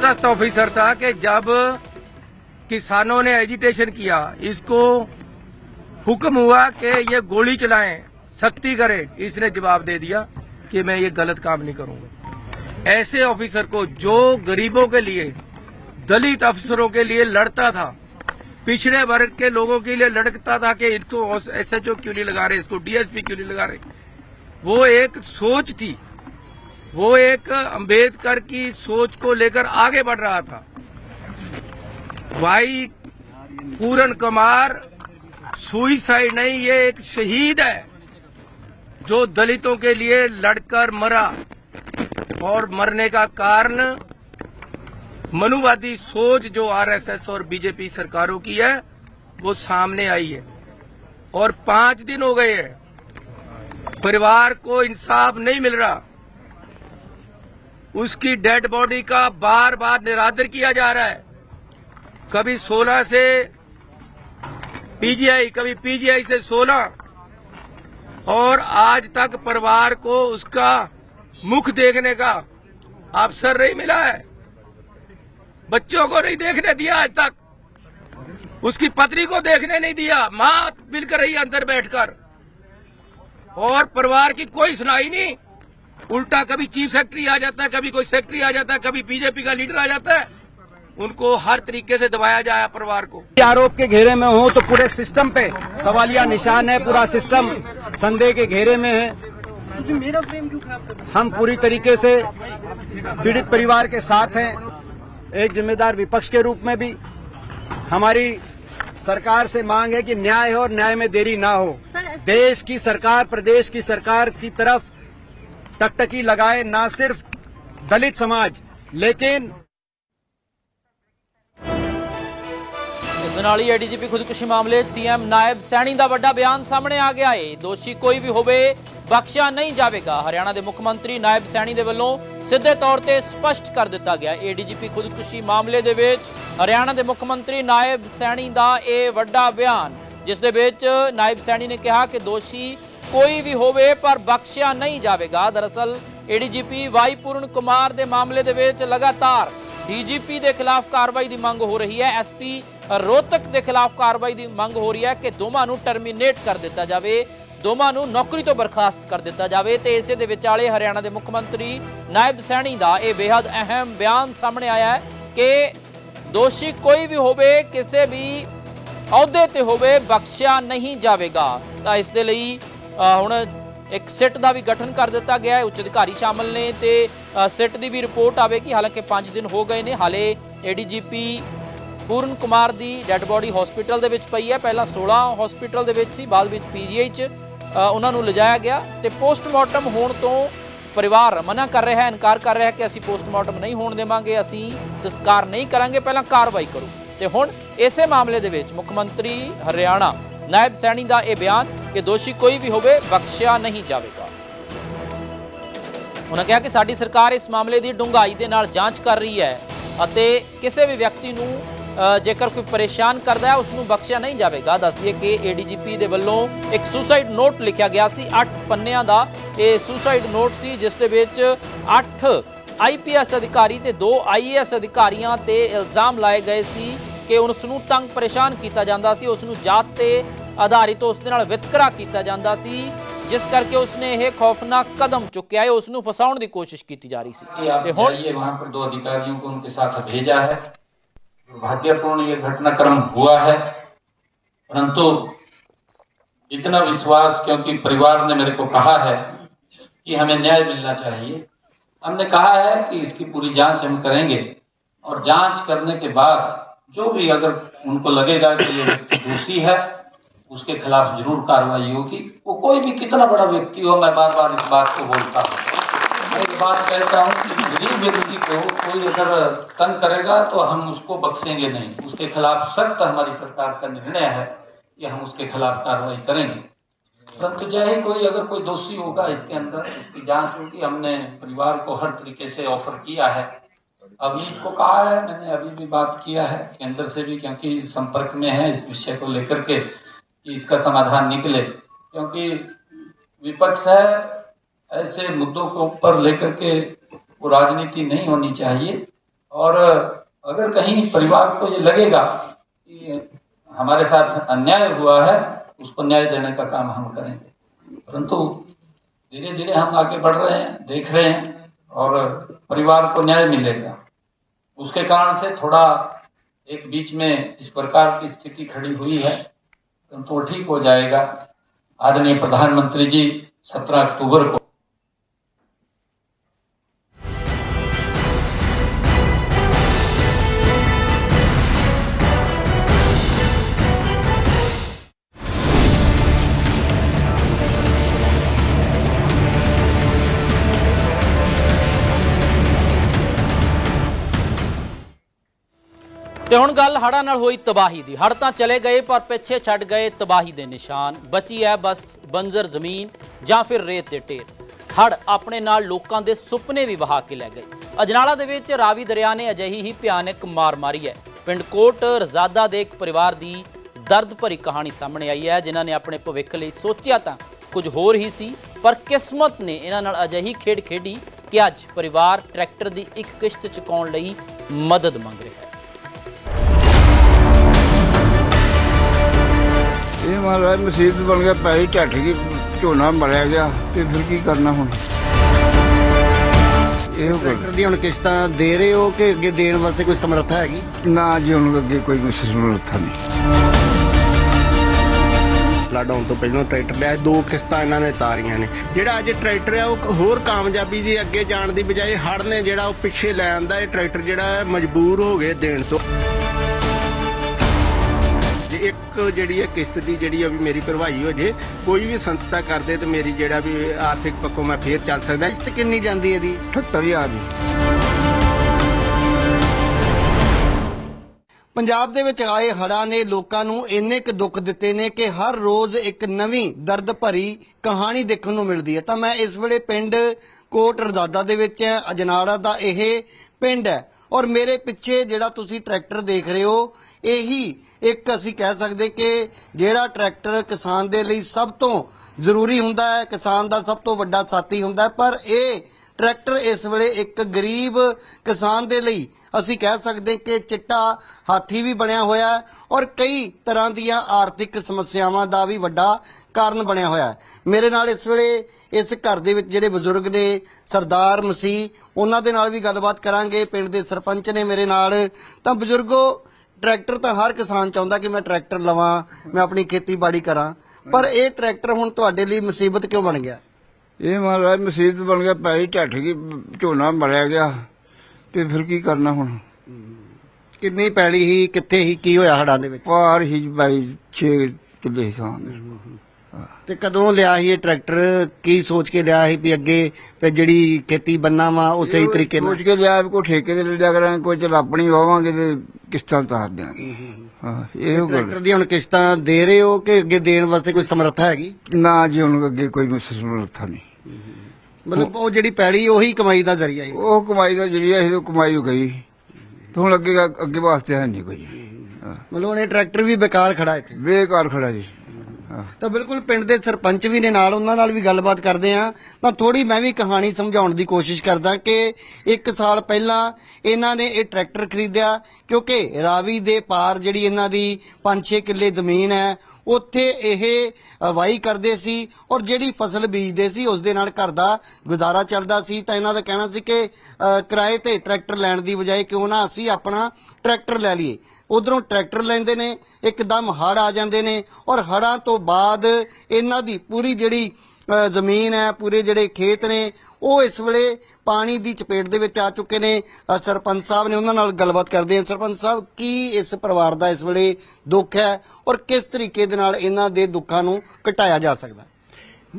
जबरदस्त ऑफिसर था कि जब किसानों ने एजिटेशन किया इसको हुक्म हुआ कि ये गोली चलाएं सख्ती करें इसने जवाब दे दिया कि मैं ये गलत काम नहीं करूंगा ऐसे ऑफिसर को जो गरीबों के लिए, दलित अफसरों के लिए लड़ता था, पिछड़े वर्ग के लोगों के लिए लड़ता था कि इनको एसएचओ क्यों नहीं लगा रहे, इसको डीएसपी क्यों नहीं लगा रहे। वो एक सोच थी, वो एक अंबेडकर की सोच को लेकर आगे बढ़ रहा था। भाई, पूरन कुमार, सुइसाइड नहीं, ये एक शहीद है, जो दलितों के लिए लड़कर मरा। और मरने का कारण मनुवादी सोच जो आरएसएस और बीजेपी सरकारों की है, वो सामने आई है। और पाँच दिन हो गए हैं। परिवार को इंसाफ नहीं मिल रहा। उसकी डेड बॉडी का बार बार निरादर किया जा रहा है। कभी 16 से पीजीआई, कभी पीजीआई से 16 और आज तक परिवार को उसका मुख देखने का अवसर नहीं मिला है। बच्चों को नहीं देखने दिया आज तक। उसकी पत्नी को देखने नहीं दिया। माँ मिलकर रही अंदर बैठकर। और परिवार की कोई सुनाई नहीं। उल्टा कभी चीफ सेक्रेटरी आ जाता है, कभी कोई सेक्रेटरी आ जाता है, कभी बीजेपी का लीडर आ जाता है। उनको हर तरीके से दबाया जाए परिवार को। आरोप के घेरे में हो तो पूरे सिस्टम पे सवालिया निशान है, पूरा सिस्टम संदेह के घेरे में है। हम पूरी तरीके से पीड़ित परिवार के साथ हैं एक जिम्मेदार विपक्ष के रूप में भी। हमारी सरकार से मांग है कि न्याय हो और न्याय में देरी ना हो। देश की सरकार प्रदेश की सरकार की तरफ़ टकटकी लगाए ना सिर्फ़ दलित समाज लेकिन ਇਸ ਦੇ ਨਾਲ ਹੀ ਏਡੀਜੀਪੀ ਖੁਦਕੁਸ਼ੀ ਮਾਮਲੇ 'ਚ ਸੀਐਮ ਨਾਇਬ ਸੈਣੀ ਦਾ ਵੱਡਾ ਬਿਆਨ ਸਾਹਮਣੇ ਆ ਗਿਆ ਏ। ਦੋਸ਼ੀ ਕੋਈ ਵੀ ਹੋਵੇ, ਬਖਸ਼ਿਆ ਨਹੀਂ ਜਾਵੇਗਾ। ਹਰਿਆਣਾ ਦੇ ਮੁੱਖ ਮੰਤਰੀ ਨਾਇਬ ਸੈਣੀ ਦੇ ਵੱਲੋਂ ਸਿੱਧੇ ਤੌਰ ਤੇ ਸਪਸ਼ਟ ਕਰ ਦਿੱਤਾ ਗਿਆ ਏਡੀਜੀਪੀ ਖੁਦਕੁਸ਼ੀ ਮਾਮਲੇ ਦੇ ਵਿੱਚ ਹਰਿਆਣਾ ਦੇ ਮੁੱਖ ਮੰਤਰੀ ਨਾਇਬ ਸੈਣੀ ਦਾ ਇਹ ਵੱਡਾ ਬਿਆਨ, ਜਿਸ ਦੇ ਵਿੱਚ ਨਾਇਬ ਸੈਣੀ ਨੇ ਕਿਹਾ ਕਿ ਦੋਸ਼ੀ ਕੋਈ ਵੀ ਹੋਵੇ, ਪਰ ਬਖਸ਼ਿਆ ਨਹੀਂ ਜਾਵੇਗਾ। ਦਰਅਸਲ ਏਡੀਜੀਪੀ ਵਾਈ ਪੂਰਨ ਕੁਮਾਰ ਦੇ ਮਾਮਲੇ ਦੇ ਵਿੱਚ ਲਗਾਤਾਰ ਡੀਜੀਪੀ ਦੇ ਖਿਲਾਫ ਕਾਰਵਾਈ ਦੀ ਮੰਗ ਹੋ ਰਹੀ ਹੈ ਐਸਪੀ ਰੋਹਤਕ ਦੇ ਖਿਲਾਫ ਕਾਰਵਾਈ ਦੀ ਮੰਗ ਹੋ ਰਹੀ ਹੈ ਕਿ ਦੋਵਾਂ ਨੂੰ ਟਰਮੀਨੇਟ ਕਰ ਦਿੱਤਾ ਜਾਵੇ, ਦੋਵਾਂ ਨੂੰ ਨੌਕਰੀ ਤੋਂ ਬਰਖਾਸਤ ਕਰ ਦਿੱਤਾ ਜਾਵੇ ਤੇ ਇਸੇ ਦੇ ਵਿਚਾਲੇ ਹਰਿਆਣਾ ਦੇ ਮੁੱਖ ਮੰਤਰੀ ਨਾਇਬ ਸੈਣੀ ਦਾ ਇਹ ਬੇहद ਅਹਿਮ ਬਿਆਨ ਸਾਹਮਣੇ ਆਇਆ ਹੈ ਕਿ ਦੋਸ਼ੀ ਕੋਈ ਵੀ ਹੋਵੇ, ਕਿਸੇ ਵੀ ਅਹੁਦੇ ਤੇ ਹੋਵੇ, ਬਖਸ਼ਿਆ ਨਹੀਂ ਜਾਵੇਗਾ। ਤਾਂ ਇਸ ਦੇ ਲਈ ਹੁਣ ਇੱਕ ਸਿੱਟ ਦਾ ਵੀ ਗਠਨ ਕਰ ਦਿੱਤਾ ਗਿਆ ਹੈ, ਉੱਚ ਅਧਿਕਾਰੀ ਸ਼ਾਮਲ ਨੇ ਤੇ ਸਿੱਟ ਦੀ ਵੀ ਰਿਪੋਰਟ ਆਵੇਗੀ। ਹਾਲਾਂਕਿ 5 ਦਿਨ ਹੋ ਗਏ ਨੇ, ਹਾਲੇ ਏਡੀਜੀਪੀ ਪੂਰਨ ਕੁਮਾਰ ਦੀ ਡੈੱਡ ਬੋਡੀ ਹਸਪੀਟਲ ਦੇ ਵਿੱਚ ਪਈ ਹੈ। ਪਹਿਲਾਂ 16 ਹਸਪੀਟਲ ਦੇ ਵਿੱਚ ਸੀ, ਬਾਅਦ ਵਿੱਚ ਪੀਜੀਆਈ ਚ ਉਹਨਾਂ ਨੂੰ ਲਿਜਾਇਆ ਗਿਆ ਤੇ ਪੋਸਟਮਾਰਟਮ ਹੋਣ ਤੋਂ ਪਰਿਵਾਰ ਮਨਾ ਕਰ ਰਿਹਾ ਹੈ, ਇਨਕਾਰ ਕਰ ਰਿਹਾ ਹੈ ਕਿ ਅਸੀਂ ਪੋਸਟਮਾਰਟਮ ਨਹੀਂ ਹੋਣ ਦੇਵਾਂਗੇ, ਅਸੀਂ ਸੰਸਕਾਰ ਨਹੀਂ ਕਰਾਂਗੇ, ਪਹਿਲਾਂ ਕਾਰਵਾਈ ਕਰੋ। ਤੇ ਹੁਣ ਇਸੇ ਮਾਮਲੇ ਦੇ ਵਿੱਚ ਮੁੱਖ ਮੰਤਰੀ ਹਰਿਆਣਾ ਨਾਇਬ ਸੈਣੀ ਦਾ ਇਹ ਬਿਆਨ ਕਿ ਦੋਸ਼ੀ ਕੋਈ ਵੀ ਹੋਵੇ, ਬਖਸ਼ਿਆ ਨਹੀਂ ਜਾਵੇਗਾ। ਉਹਨਾਂ ਕਿਹਾ ਕਿ ਸਾਡੀ ਸਰਕਾਰ ਇਸ ਮਾਮਲੇ ਦੀ ਡੂੰਘਾਈ ਦੇ ਨਾਲ ਜਾਂਚ ਕਰ ਰਹੀ ਹੈ ਅਤੇ ਕਿਸੇ ਵੀ ਵਿਅਕਤੀ ਨੂੰ ਜੇਕਰ ਕੋਈ ਪਰੇਸ਼ਾਨ ਕਰਦਾ ਹੈ ਉਸ ਨੂੰ ਬਖਸ਼ਿਆ ਨਹੀਂ ਜਾਵੇਗਾ। ਦੱਸ ਦਈਏ ਕਿ ਏਡੀਜੀਪੀ ਦੇ ਵੱਲੋਂ ਇੱਕ ਸੁਸਾਈਡ ਨੋਟ ਲਿਖਿਆ ਗਿਆ ਸੀ। 8 ਪੰਨਿਆਂ ਦਾ ਇਹ ਸੁਸਾਈਡ ਨੋਟ ਸੀ, ਜਿਸ ਦੇ ਵਿੱਚ 8 ਆਈਪੀਐਸ ਅਧਿਕਾਰੀ ਤੇ 2 ਆਈਏਐਸ ਅਧਿਕਾਰੀਆਂ ਤੇ ਇਲਜ਼ਾਮ ਲਾਏ ਗਏ ਸੀ ਕਿ ਉਸ ਨੂੰ ਤੰਗ ਪਰੇਸ਼ਾਨ ਕੀਤਾ ਜਾਂਦਾ ਸੀ ਉਸ ਨੂੰ ਜਾਤ ਤੇ ਆਧਾਰਿਤ ਉਸ ਦੇ ਨਾਲ ਵਿਤਕਰਾ ਕੀਤਾ ਜਾਂਦਾ ਸੀ ਜਿਸ ਕਰਕੇ ਉਸਨੇ ਇਹ ਖੌਫਨਾਕ ਕਦਮ ਚੁੱਕਿਆ ਹੈ ਉਸ ਨੂੰ ਫਸਾਉਣ ਦੀ ਕੋਸ਼ਿਸ਼ ਕੀਤੀ ਜਾ ਰਹੀ ਸੀ कि आप ਤੇ ਹੁਣ जाइए वहाँ पर दो अधिकारियों को उनके साथ भेजा है दुर्भाग्यपूर्ण ये घटनाक्रम हुआ है परंतु इतना विश्वास क्योंकि परिवार ने मेरे को कहा है कि हमें न्याय मिलना चाहिए हमने कहा है कि इसकी पूरी जांच हम करेंगे और जांच करने के बाद जो भी अगर उनको लगेगा कि ये दोषी है, उसके खिलाफ ज़रूर कार्रवाई होगी। वो कोई भी कितना बड़ा व्यक्ति हो, मैं बार बार इस बात को बोलता हूँ। मैं एक बात कहता हूँ कि गरीब व्यक्ति को कोई अगर तंग करेगा तो हम उसको बख्शेंगे नहीं। उसके खिलाफ सख्त हमारी सरकार का निर्णय है कि हम उसके खिलाफ कार्रवाई करेंगे। परंतु जय ही कोई अगर कोई दोषी होगा इसके अंदर, इसकी जाँच होगी। हमने परिवार को हर तरीके से ऑफ़र किया है। अभिजीत को कहा है, मैंने अभी भी बात किया है केंद्र से भी, क्योंकि संपर्क में है इस विषय को लेकर के कि इसका समाधान निकले। क्योंकि विपक्ष है, ऐसे मुद्दों को ऊपर लेकर के वो राजनीति नहीं होनी चाहिए। और अगर कहीं परिवार को ये लगेगा कि हमारे साथ अन्याय हुआ है, उसको न्याय देने का काम हम करेंगे। परंतु धीरे धीरे हम आगे बढ़ रहे हैं, देख रहे हैं, और परिवार को न्याय मिलेगा। उसके कारण से थोड़ा एक बीच में इस प्रकार की स्थिति खड़ी हुई है परंतु वो ठीक हो जाएगा आदरणीय प्रधानमंत्री जी 17 अक्टूबर को ਤੇ ਹੁਣ ਗੱਲ ਹੜ੍ਹਾਂ ਨਾਲ ਹੋਈ ਤਬਾਹੀ ਦੀ। ਹੜ੍ਹ ਤਾਂ ਚਲੇ ਗਏ, ਪਰ ਪਿੱਛੇ ਛੱਡ ਗਏ ਤਬਾਹੀ ਦੇ ਨਿਸ਼ਾਨ। ਬਚੀ ਹੈ ਬਸ ਬੰਜ਼ਰ ਜ਼ਮੀਨ ਜਾਂ ਫਿਰ ਰੇਤ ਦੇ ਢੇਰ। ਹੜ੍ਹ ਆਪਣੇ ਨਾਲ ਲੋਕਾਂ ਦੇ ਸੁਪਨੇ ਵੀ ਵਹਾ ਕੇ ਲੈ ਗਏ। ਅਜਨਾਲਾ ਦੇ ਵਿੱਚ ਰਾਵੀ ਦਰਿਆ ਨੇ ਅਜਿਹੀ ਹੀ ਭਿਆਨਕ ਮਾਰ ਮਾਰੀ ਹੈ। ਪਿੰਡ ਕੋਟ ਰਜ਼ਾਦਾ ਦੇ ਇੱਕ ਪਰਿਵਾਰ ਦੀ ਦਰਦ ਭਰੀ ਕਹਾਣੀ ਸਾਹਮਣੇ ਆਈ ਹੈ, ਜਿਨ੍ਹਾਂ ਨੇ ਆਪਣੇ ਭਵਿੱਖ ਲਈ ਸੋਚਿਆ ਤਾਂ ਕੁਝ ਹੋਰ ਹੀ ਸੀ, ਪਰ ਕਿਸਮਤ ਨੇ ਇਹਨਾਂ ਨਾਲ ਅਜਿਹੀ ਖੇਡ ਖੇਡੀ ਕਿ ਅੱਜ ਪਰਿਵਾਰ ਟਰੈਕਟਰ ਦੀ ਇੱਕ ਕਿਸ਼ਤ ਚੁਕਾਉਣ ਲਈ ਮਦਦ ਮੰਗ ਰਿਹਾ ਹੈ। ਇਹ ਮਹਾਰਾਜ ਮੁਸੀਬਤ ਬਣ ਗਿਆ ਪੈਰੀ ਢੱਠ ਗਈ ਝੋਨਾ ਮਰਿਆ ਗਿਆ ਤੇ ਫਿਰ ਕੀ ਕਰਨਾ ਹੁਣ? ਇਹੋ ਗੱਲ। ਟਰੈਕਟਰ ਦੀ ਹੁਣ ਕਿਸ਼ਤਾਂ ਦੇ ਰਹੇ ਹੋ ਕਿ ਅੱਗੇ ਦੇਣ ਵਾਸਤੇ ਕੋਈ ਸਮਰੱਥਾ ਹੈਗੀ ਨਾ ਜੀ ਹੁਣ ਅੱਗੇ ਕੋਈ ਮੁਸੀਬਤ ਨਹੀਂ। ਫਲੱਡ ਆਉਣ ਤੋਂ ਪਹਿਲਾਂ ਟਰੈਕਟਰ ਲਿਆ ਦੋ ਕਿਸ਼ਤਾਂ ਇਹਨਾਂ ਨੇ ਤਾਰੀਆਂ ਨੇ। ਜਿਹੜਾ ਅੱਜ ਟਰੈਕਟਰ ਆ ਉਹ ਹੋਰ ਕਾਮਯਾਬੀ ਦੀ ਅੱਗੇ ਜਾਣ ਦੀ ਬਜਾਏ ਹੜ ਨੇ ਜਿਹੜਾ ਉਹ ਪਿੱਛੇ ਲੈ ਆਂਦਾ ਇਹ ਟਰੈਕਟਰ ਜਿਹੜਾ ਹੈ ਮਜਬੂਰ ਹੋ ਗਏ ਦੇਣ ਤੋਂ। ਇੱਕ ਜਿਹੜੀ ਹੈ ਕਿਸ਼ਤ ਦੀ ਜਿਹੜੀ ਆ ਵੀ ਮੇਰੀ ਭਰਵਾਈ ਹੋ ਜੇ ਕੋਈ ਵੀ ਸੰਸਥਾ ਕਰਦੇ ਤੇ ਮੇਰੀ ਜਿਹੜਾ ਵੀ ਆਰਥਿਕ ਪੱਖੋਂ ਮੈਂ ਫੇਰ ਚੱਲ ਸਕਦਾ ਤੇ ਕਿੰਨੀ ਜਾਂਦੀ ਹੈ ਇਹਦੀ? 78000 ਜੀ। ਪੰਜਾਬ ਦੇ ਵਿੱਚ ਆਏ ਹੜ੍ਹਾਂ ਨੇ ਲੋਕਾਂ ਨੂੰ ਇੰਨੇ ਕੁ ਦੁੱਖ ਦਿੱਤੇ ਨੇ ਕਿ ਹਰ ਰੋਜ਼ ਇੱਕ ਨਵੀਂ ਦਰਦ ਭਰੀ ਕਹਾਣੀ ਦੇਖਣ ਨੂੰ ਮਿਲਦੀ ਹੈ। ਤਾਂ ਮੈਂ ਇਸ ਵੇਲੇ ਪਿੰਡ ਕੋਟ ਰਜ਼ਾਦਾ ਦੇ ਵਿੱਚ ਹਾਂ ਅਜਨਾਲਾ ਦਾ ਇਹ ਪਿੰਡ ਹੈ। ਔਰ ਮੇਰੇ ਪਿੱਛੇ ਜਿਹੜਾ ਤੁਸੀਂ ਟਰੈਕਟਰ ਦੇਖ ਰਹੇ ਹੋ, ਇਹੀ ਇੱਕ ਅਸੀਂ ਕਹਿ ਸਕਦੇ ਕਿ ਜਿਹੜਾ ਟਰੈਕਟਰ ਕਿਸਾਨ ਦੇ ਲਈ ਸਭ ਤੋਂ ਜ਼ਰੂਰੀ ਹੁੰਦਾ ਹੈ, ਕਿਸਾਨ ਦਾ ਸਭ ਤੋਂ ਵੱਡਾ ਸਾਥੀ ਹੁੰਦਾ ਪਰ ਇਹ ਟਰੈਕਟਰ ਇਸ ਵੇਲੇ ਇੱਕ ਗਰੀਬ ਕਿਸਾਨ ਦੇ ਲਈ ਅਸੀਂ ਕਹਿ ਸਕਦੇ ਕਿ ਚਿੱਟਾ ਹਾਥੀ ਵੀ ਬਣਿਆ ਹੋਇਆ ਹੈ ਔਰ ਕਈ ਤਰ੍ਹਾਂ ਦੀਆਂ ਆਰਥਿਕ ਸਮੱਸਿਆਵਾਂ ਦਾ ਵੀ ਵੱਡਾ ਕਾਰਨ ਬਣਿਆ ਹੋਇਆ ਹੈ। ਮੇਰੇ ਨਾਲ ਇਸ ਵੇਲੇ ਇਸ ਘਰ ਦੇ ਵਿੱਚ ਜਿਹੜੇ ਬਜ਼ੁਰਗ ਨੇ ਸਰਦਾਰ ਮਸੀਹ ਉਹਨਾਂ ਦੇ ਨਾਲ ਵੀ ਗੱਲਬਾਤ ਕਰਾਂਗੇ। ਪਿੰਡ ਦੇ ਸਰਪੰਚ ਨੇ ਮੇਰੇ ਨਾਲ। ਤਾਂ ਬਜ਼ੁਰਗੋ ਟਰੈਕਟਰ ਤਾਂ ਹਰ ਕਿਸਾਨ ਚਾਹੁੰਦਾ ਕਿ ਮੈਂ ਟਰੈਕਟਰ ਲਵਾਂ ਮੈਂ ਆਪਣੀ ਖੇਤੀਬਾੜੀ ਕਰਾਂ। ਪਰ ਇਹ ਟਰੈਕਟਰ ਹੁਣ ਤੁਹਾਡੇ ਲਈ ਮੁਸੀਬਤ ਕਿਉਂ ਬਣ ਗਿਆ? ਇਹ ਮਹਾਰਾਜ ਮੁਸੀਬਤ ਬਣ ਗਿਆ ਪੈਰੀ ਢੱਠ ਗਈ ਝੋਨਾ ਮਰਿਆ ਗਿਆ। ਤੇ ਫਿਰ ਕੀ ਕਰਨਾ ਹੁਣ? ਕਿੰਨੀ ਪੈਲੀ ਹੀ ਕਿੱਥੇ ਹੀ ਕੀ ਹੋਇਆ ਹੜਾਂ ਦੇ ਵਿੱਚ? ਪਾਰ ਹੀ ਬਾਈ 6 ਕਿੱਲੇ ਸਾਂ ਤੇ ਕਦੋਂ ਲਿਆ ਸੀ ਇਹ ਟਰੈਕਟਰ? ਕੀ ਸੋਚ ਕੇ ਲਿਆ ਸੀ ਵੀ ਅੱਗੇ ਤੇ ਜਿਹੜੀ ਖੇਤੀ ਬੰਨਾ ਵਾ ਉਹ ਸਹੀ ਤਰੀਕੇ ਨਾਲ? ਸੋਚ ਕੇ ਲਿਆ ਵੀ ਕੋਈ ਠੇਕੇ ਤੇ ਲੈ ਲਿਆ ਕਰਾਂਗੇ ਕੋਈ ਚਲ ਆਪਣੀ ਵਾਵਾਂਗੇ ਤੇ ਕਿਸ਼ਤਾਂ ਤਾਰ ਦਿਆਂਗੇ। ਹਾਂ ਇਹੋ ਗੱਲ। ਟਰੈਕਟਰ ਦੀ ਹੁਣ ਕਿਸ਼ਤਾਂ ਦੇ ਰਹੇ ਹੋ ਕਿ ਅੱਗੇ ਦੇਣ ਵਾਸਤੇ ਕੋਈ ਸਮਰੱਥਾ ਹੈਗੀ? ਨਾ ਜੀ ਹੁਣ ਅੱਗੇ ਕੋਈ ਮੁਸੀਬਤ ਨਹੀਂ। ਮਤਲਬ ਉਹ ਜਿਹੜੀ ਪੈਲੀ ਉਹੀ ਕਮਾਈ ਦਾ ਜ਼ਰੀਆ ਹੈ। ਉਹ ਕਮਾਈ ਦਾ ਜਰੀਆ ਸੀ ਉਹ ਕਮਾਈ ਹੋ ਗਈ। ਤੇ ਹੁਣ ਅੱਗੇ ਅੱਗੇ ਵਾਸਤੇ ਹੈ ਨਹੀਂ ਕੋਈ। ਹਾਂ। ਮਤਲਬ ਹੁਣ ਇਹ ਟਰੈਕਟਰ ਵੀ ਬੇਕਾਰ ਖੜਾ ਇੱਥੇ। ਬੇਕਾਰ ਖੜਾ ਜੀ। ਤਾਂ ਬਿਲਕੁਲ ਪਿੰਡ ਦੇ ਸਰਪੰਚ ਵੀ ਨੇ ਨਾਲ ਉਹਨਾਂ ਨਾਲ ਵੀ ਗੱਲਬਾਤ ਕਰਦੇ ਆ ਤਾਂ ਥੋੜੀ ਮੈਂ ਵੀ ਕਹਾਣੀ ਸਮਝਾਉਣ ਦੀ ਕੋਸ਼ਿਸ਼ ਕਰਦਾ ਕਿ ਇੱਕ ਸਾਲ ਪਹਿਲਾਂ ਇਹਨਾਂ ਨੇ ਇਹ ਟਰੈਕਟਰ ਖਰੀਦਿਆ ਕਿਉਂਕਿ ਰਾਵੀ ਦੇ ਪਾਰ ਜਿਹੜੀ ਇਹਨਾਂ ਦੀ 5-6 ਕਿੱਲੇ ਜ਼ਮੀਨ ਹੈ ਉੱਥੇ ਇਹ ਅ, ਕਰਦੇ ਸੀ ਔਰ ਜਿਹੜੀ ਫਸਲ ਬੀਜਦੇ ਸੀ ਉਸ ਦੇ ਨਾਲ ਘਰ ਦਾ ਗੁਜ਼ਾਰਾ ਚੱਲਦਾ ਸੀ। ਤਾਂ ਇਹਨਾਂ ਦਾ ਕਹਿਣਾ ਸੀ ਕਿ ਕਿਰਾਏ ਤੇ ਟਰੈਕਟਰ ਲੈਣ ਦੀ ਬਜਾਏ ਕਿਉਂ ਨਾ ਅਸੀਂ ਆਪਣਾ ਟਰੈਕਟਰ ਲੈ ਲਈਏ। ਉਧਰੋਂ ਟਰੈਕਟਰ ਲੈਂਦੇ ਨੇ, ਇੱਕਦਮ ਹੜ ਆ ਜਾਂਦੇ ਨੇ ਔਰ ਹੜਾਂ ਤੋਂ ਬਾਅਦ ਇਹਨਾਂ ਦੀ ਪੂਰੀ ਜਿਹੜੀ ਜ਼ਮੀਨ ਹੈ, ਪੂਰੇ ਜਿਹੜੇ ਖੇਤ ਨੇ, ਉਹ ਇਸ ਵੇਲੇ ਪਾਣੀ ਦੀ ਚਪੇਟ ਦੇ ਵਿੱਚ ਆ ਚੁੱਕੇ ਨੇ। ਸਰਪੰਚ ਸਾਹਿਬ ਨੇ ਉਹਨਾਂ ਨਾਲ ਗੱਲਬਾਤ ਕਰਦੇ ਆ ਸਰਪੰਚ ਸਾਹਿਬ, ਕੀ ਇਸ ਪਰਿਵਾਰ ਦਾ ਇਸ ਵੇਲੇ ਦੁੱਖ ਹੈ ਔਰ ਕਿਸ ਤਰੀਕੇ ਦੇ ਨਾਲ ਇਹਨਾਂ ਦੇ ਦੁੱਖਾਂ ਨੂੰ ਘਟਾਇਆ ਜਾ ਸਕਦਾ?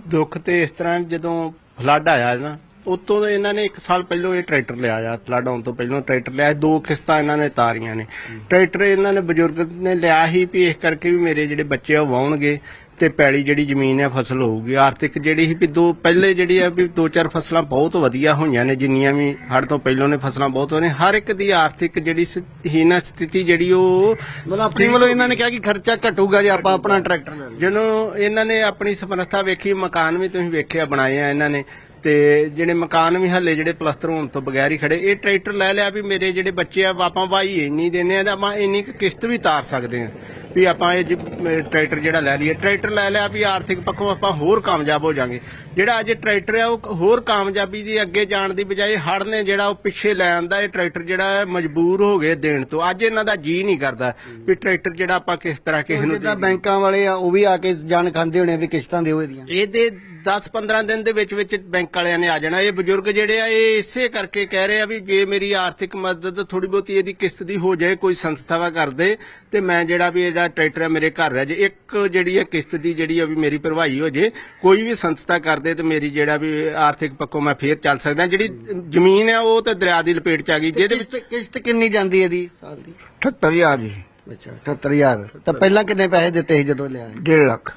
ਦੁੱਖ ਤੇ ਇਸ ਤਰ੍ਹਾਂ ਜਦੋਂ ਫਲੱਡ ਆਇਆ ਨਾ ਉਤੋਂ ਇਹਨਾਂ ਨੇ 1 ਸਾਲ ਪਹਿਲਾਂ ਇਹ ਟਰੈਕਟਰ ਲਿਆ ਆ ਫਲੱਡ ਆਉਣ ਤੋਂ ਪਹਿਲਾਂ ਟਰੈਕਟਰ ਲਿਆ ਦੋ ਕਿਸ਼ਤਾਂ ਇਹਨਾਂ ਨੇ ਤਾਰੀਆਂ ਨੇ। ਟਰੈਕਟਰ ਇਹਨਾਂ ਨੇ ਬਜ਼ੁਰਗ ਨੇ ਲਿਆ ਹੀ ਵੀ ਇਸ ਕਰਕੇ ਵੀ ਮੇਰੇ ਜਿਹੜੇ ਬੱਚੇ ਉਹ ਵਾਉਣਗੇ ਤੇ ਪੈਲੀ ਜਿਹੜੀ ਜ਼ਮੀਨ ਹੈ ਫਸਲ ਹੋਊਗੀ। ਆਰਥਿਕ ਜਿਹੜੀ ਸੀ ਵੀ ਦੋ ਪਹਿਲੇ ਜਿਹੜੀ ਆ ਵੀ ਦੋ ਚਾਰ ਫਸਲਾਂ ਬਹੁਤ ਵਧੀਆ ਹੋਈਆਂ ਨੇ ਜਿੰਨੀਆਂ ਵੀ ਹੜ ਤੋਂ ਪਹਿਲਾਂ ਨੇ ਫਸਲਾਂ ਬਹੁਤ ਹੋਣੇ ਹਰ ਇੱਕ ਦੀ ਆਰਥਿਕ ਜਿਹੜੀ ਹੀਨਾ ਸਥਿਤੀ ਜਿਹੜੀ ਉਹ ਮਤਲਬ ਆਪਣੀ ਵੱਲੋਂ ਇਹਨਾਂ ਨੇ ਕਿਹਾ ਕਿ ਖਰਚਾ ਘਟੂਗਾ ਜੇ ਆਪਾਂ ਆਪਣਾ ਟਰੈਕਟਰ ਲੈ ਲਈਏ। ਜਦੋਂ ਇਹਨਾਂ ਨੇ ਆਪਣੀ ਸਮਰੱਥਾ ਵੇਖੀ ਮਕਾਨ ਵੀ ਤੁਸੀਂ ਵੇਖਿਆ ਬਣਾਏ ਆ ਇਹਨਾਂ ਨੇ ਤੇ ਜਿਹੜੇ ਮਕਾਨ ਵੀ ਹੱਲੇ ਜਿਹੜੇ ਪਲਸਤਰ ਹੋਣ ਤੋਂ ਬਗੈਰ ਹੀ ਖੜੇ ਇਹ ਟਰੈਕਟਰ ਲੈ ਲਿਆ ਵੀ ਮੇਰੇ ਜਿਹੜੇ ਬੱਚੇ ਆ ਆਪਾਂ ਭਾਈ ਇੰਨੀ ਦਿੰਨੇ ਆ ਤਾਂ ਆਪਾਂ ਇੰਨੀ ਕੁ ਕਿਸ਼ਤ ਵੀ ਤਾਰ ਸਕਦੇ ਆ ਵੀ ਆਪਾਂ ਇਹ ਜੀ, ਅਹ, ਟਰੈਕਟਰ ਜਿਹੜਾ ਲੈ ਲਈਏ। ਟਰੈਕਟਰ ਲੈ ਲਿਆ ਵੀ ਆਰਥਿਕ ਪੱਖੋਂ ਆਪਾਂ ਹੋਰ ਕਾਮਯਾਬ ਹੋ ਜਾਾਂਗੇ। ਜਿਹੜਾ ਅੱਜ ਟਰੈਕਟਰ ਆ ਉਹ ਹੋਰ ਕਾਮਯਾਬੀ ਦੀ ਅੱਗੇ ਜਾਣ ਦੀ ਬਜਾਏ ਹੜ ਨੇ ਜਿਹੜਾ ਉਹ ਪਿੱਛੇ ਲੈ ਆਂਦਾ ਇਹ ਟਰੈਕਟਰ ਜਿਹੜਾ ਹੈ ਮਜਬੂਰ ਹੋ ਗਏ ਦੇਣ ਤੋਂ। ਅੱਜ ਇਹਨਾਂ ਦਾ ਜੀ ਨਹੀਂ ਕਰਦਾ ਵੀ ਟਰੈਕਟਰ ਜਿਹੜਾ ਆਪਾਂ ਕਿਸ ਤਰ੍ਹਾਂ ਕਿਸੇ ਨੂੰ ਜਿੱਦਾਂ ਬੈਂਕਾਂ ਵਾਲੇ ਆ ਉਹ ਵੀ ਆ ਕੇ ਜਾਣ ਖਾਂਦੇ ਹੋਣੇ ਵੀ ਕਿਸ਼ਤਾਂ ਦਿਓ ਇਹਦੀਆਂ। ਇਹਦੇ 10-15 ਦਿਨ ਦੇ ਵਿੱਚ ਵਿੱਚ ਬੈਂਕ ਵਾਲਿਆਂ ਨੇ ਆ ਜਾਣਾ। ਇਹ ਬਜ਼ੁਰਗ ਜਿਹੜੇ ਆ ਇਹ ਇਸੇ ਕਰਕੇ ਕਹਿ ਰਹੇ ਆ ਵੀ ਜੇ ਮੇਰੀ ਆਰਥਿਕ ਮਦਦ ਥੋੜੀ ਬਹੁਤੀ ਇਹਦੀ ਕਿਸ਼ਤ ਦੀ ਹੋ ਜਾਏ ਕੋਈ ਸੰਸਥਾਵਾ ਕਰ ਦੇ ਤੇ ਮੈਂ ਜਿਹੜਾ ਵੀ ਇਹਦਾ ਟਰੈਕਟਰ ਹੈ ਮੇਰੇ ਘਰ ਰਹਿ ਜੇ। ਇੱਕ ਜਿਹੜੀ ਹੈ ਕਿਸ਼ਤ ਦੀ ਜਿਹੜੀ ਆ ਵੀ ਮੇਰੀ ਭਰਵਾਈ ਹੋ ਜੇ ਕੋਈ ਵੀ ਸੰਸਥਾ ਕਰ ਦੇ ਤੇ ਮੇਰੀ ਜਿਹੜਾ ਵੀ ਆਰਥਿਕ ਪੱਖੋਂ ਮੈਂ ਫੇਰ ਚੱਲ ਸਕਦਾ। ਜਿਹੜੀ ਜ਼ਮੀਨ ਹੈ ਉਹ ਤੇ ਦਰਿਆ ਦੀ ਲਪੇਟ ਚ ਆ ਗਈ। ਜਿਹਦੇ ਵਿੱਚ ਕਿਸ਼ਤ ਕਿੰਨੀ ਜਾਂਦੀ ਹੈ ਇਹਦੀ? ਸਾਲ ਦੀ 78000 ਜੀ। ਅੱਛਾ 78000 ਤਾਂ ਪਹਿਲਾਂ ਕਿੰਨੇ ਪੈਸੇ ਦਿੱਤੇ ਸੀ ਜਦੋਂ ਲਿਆ? 1.5 ਲੱਖ।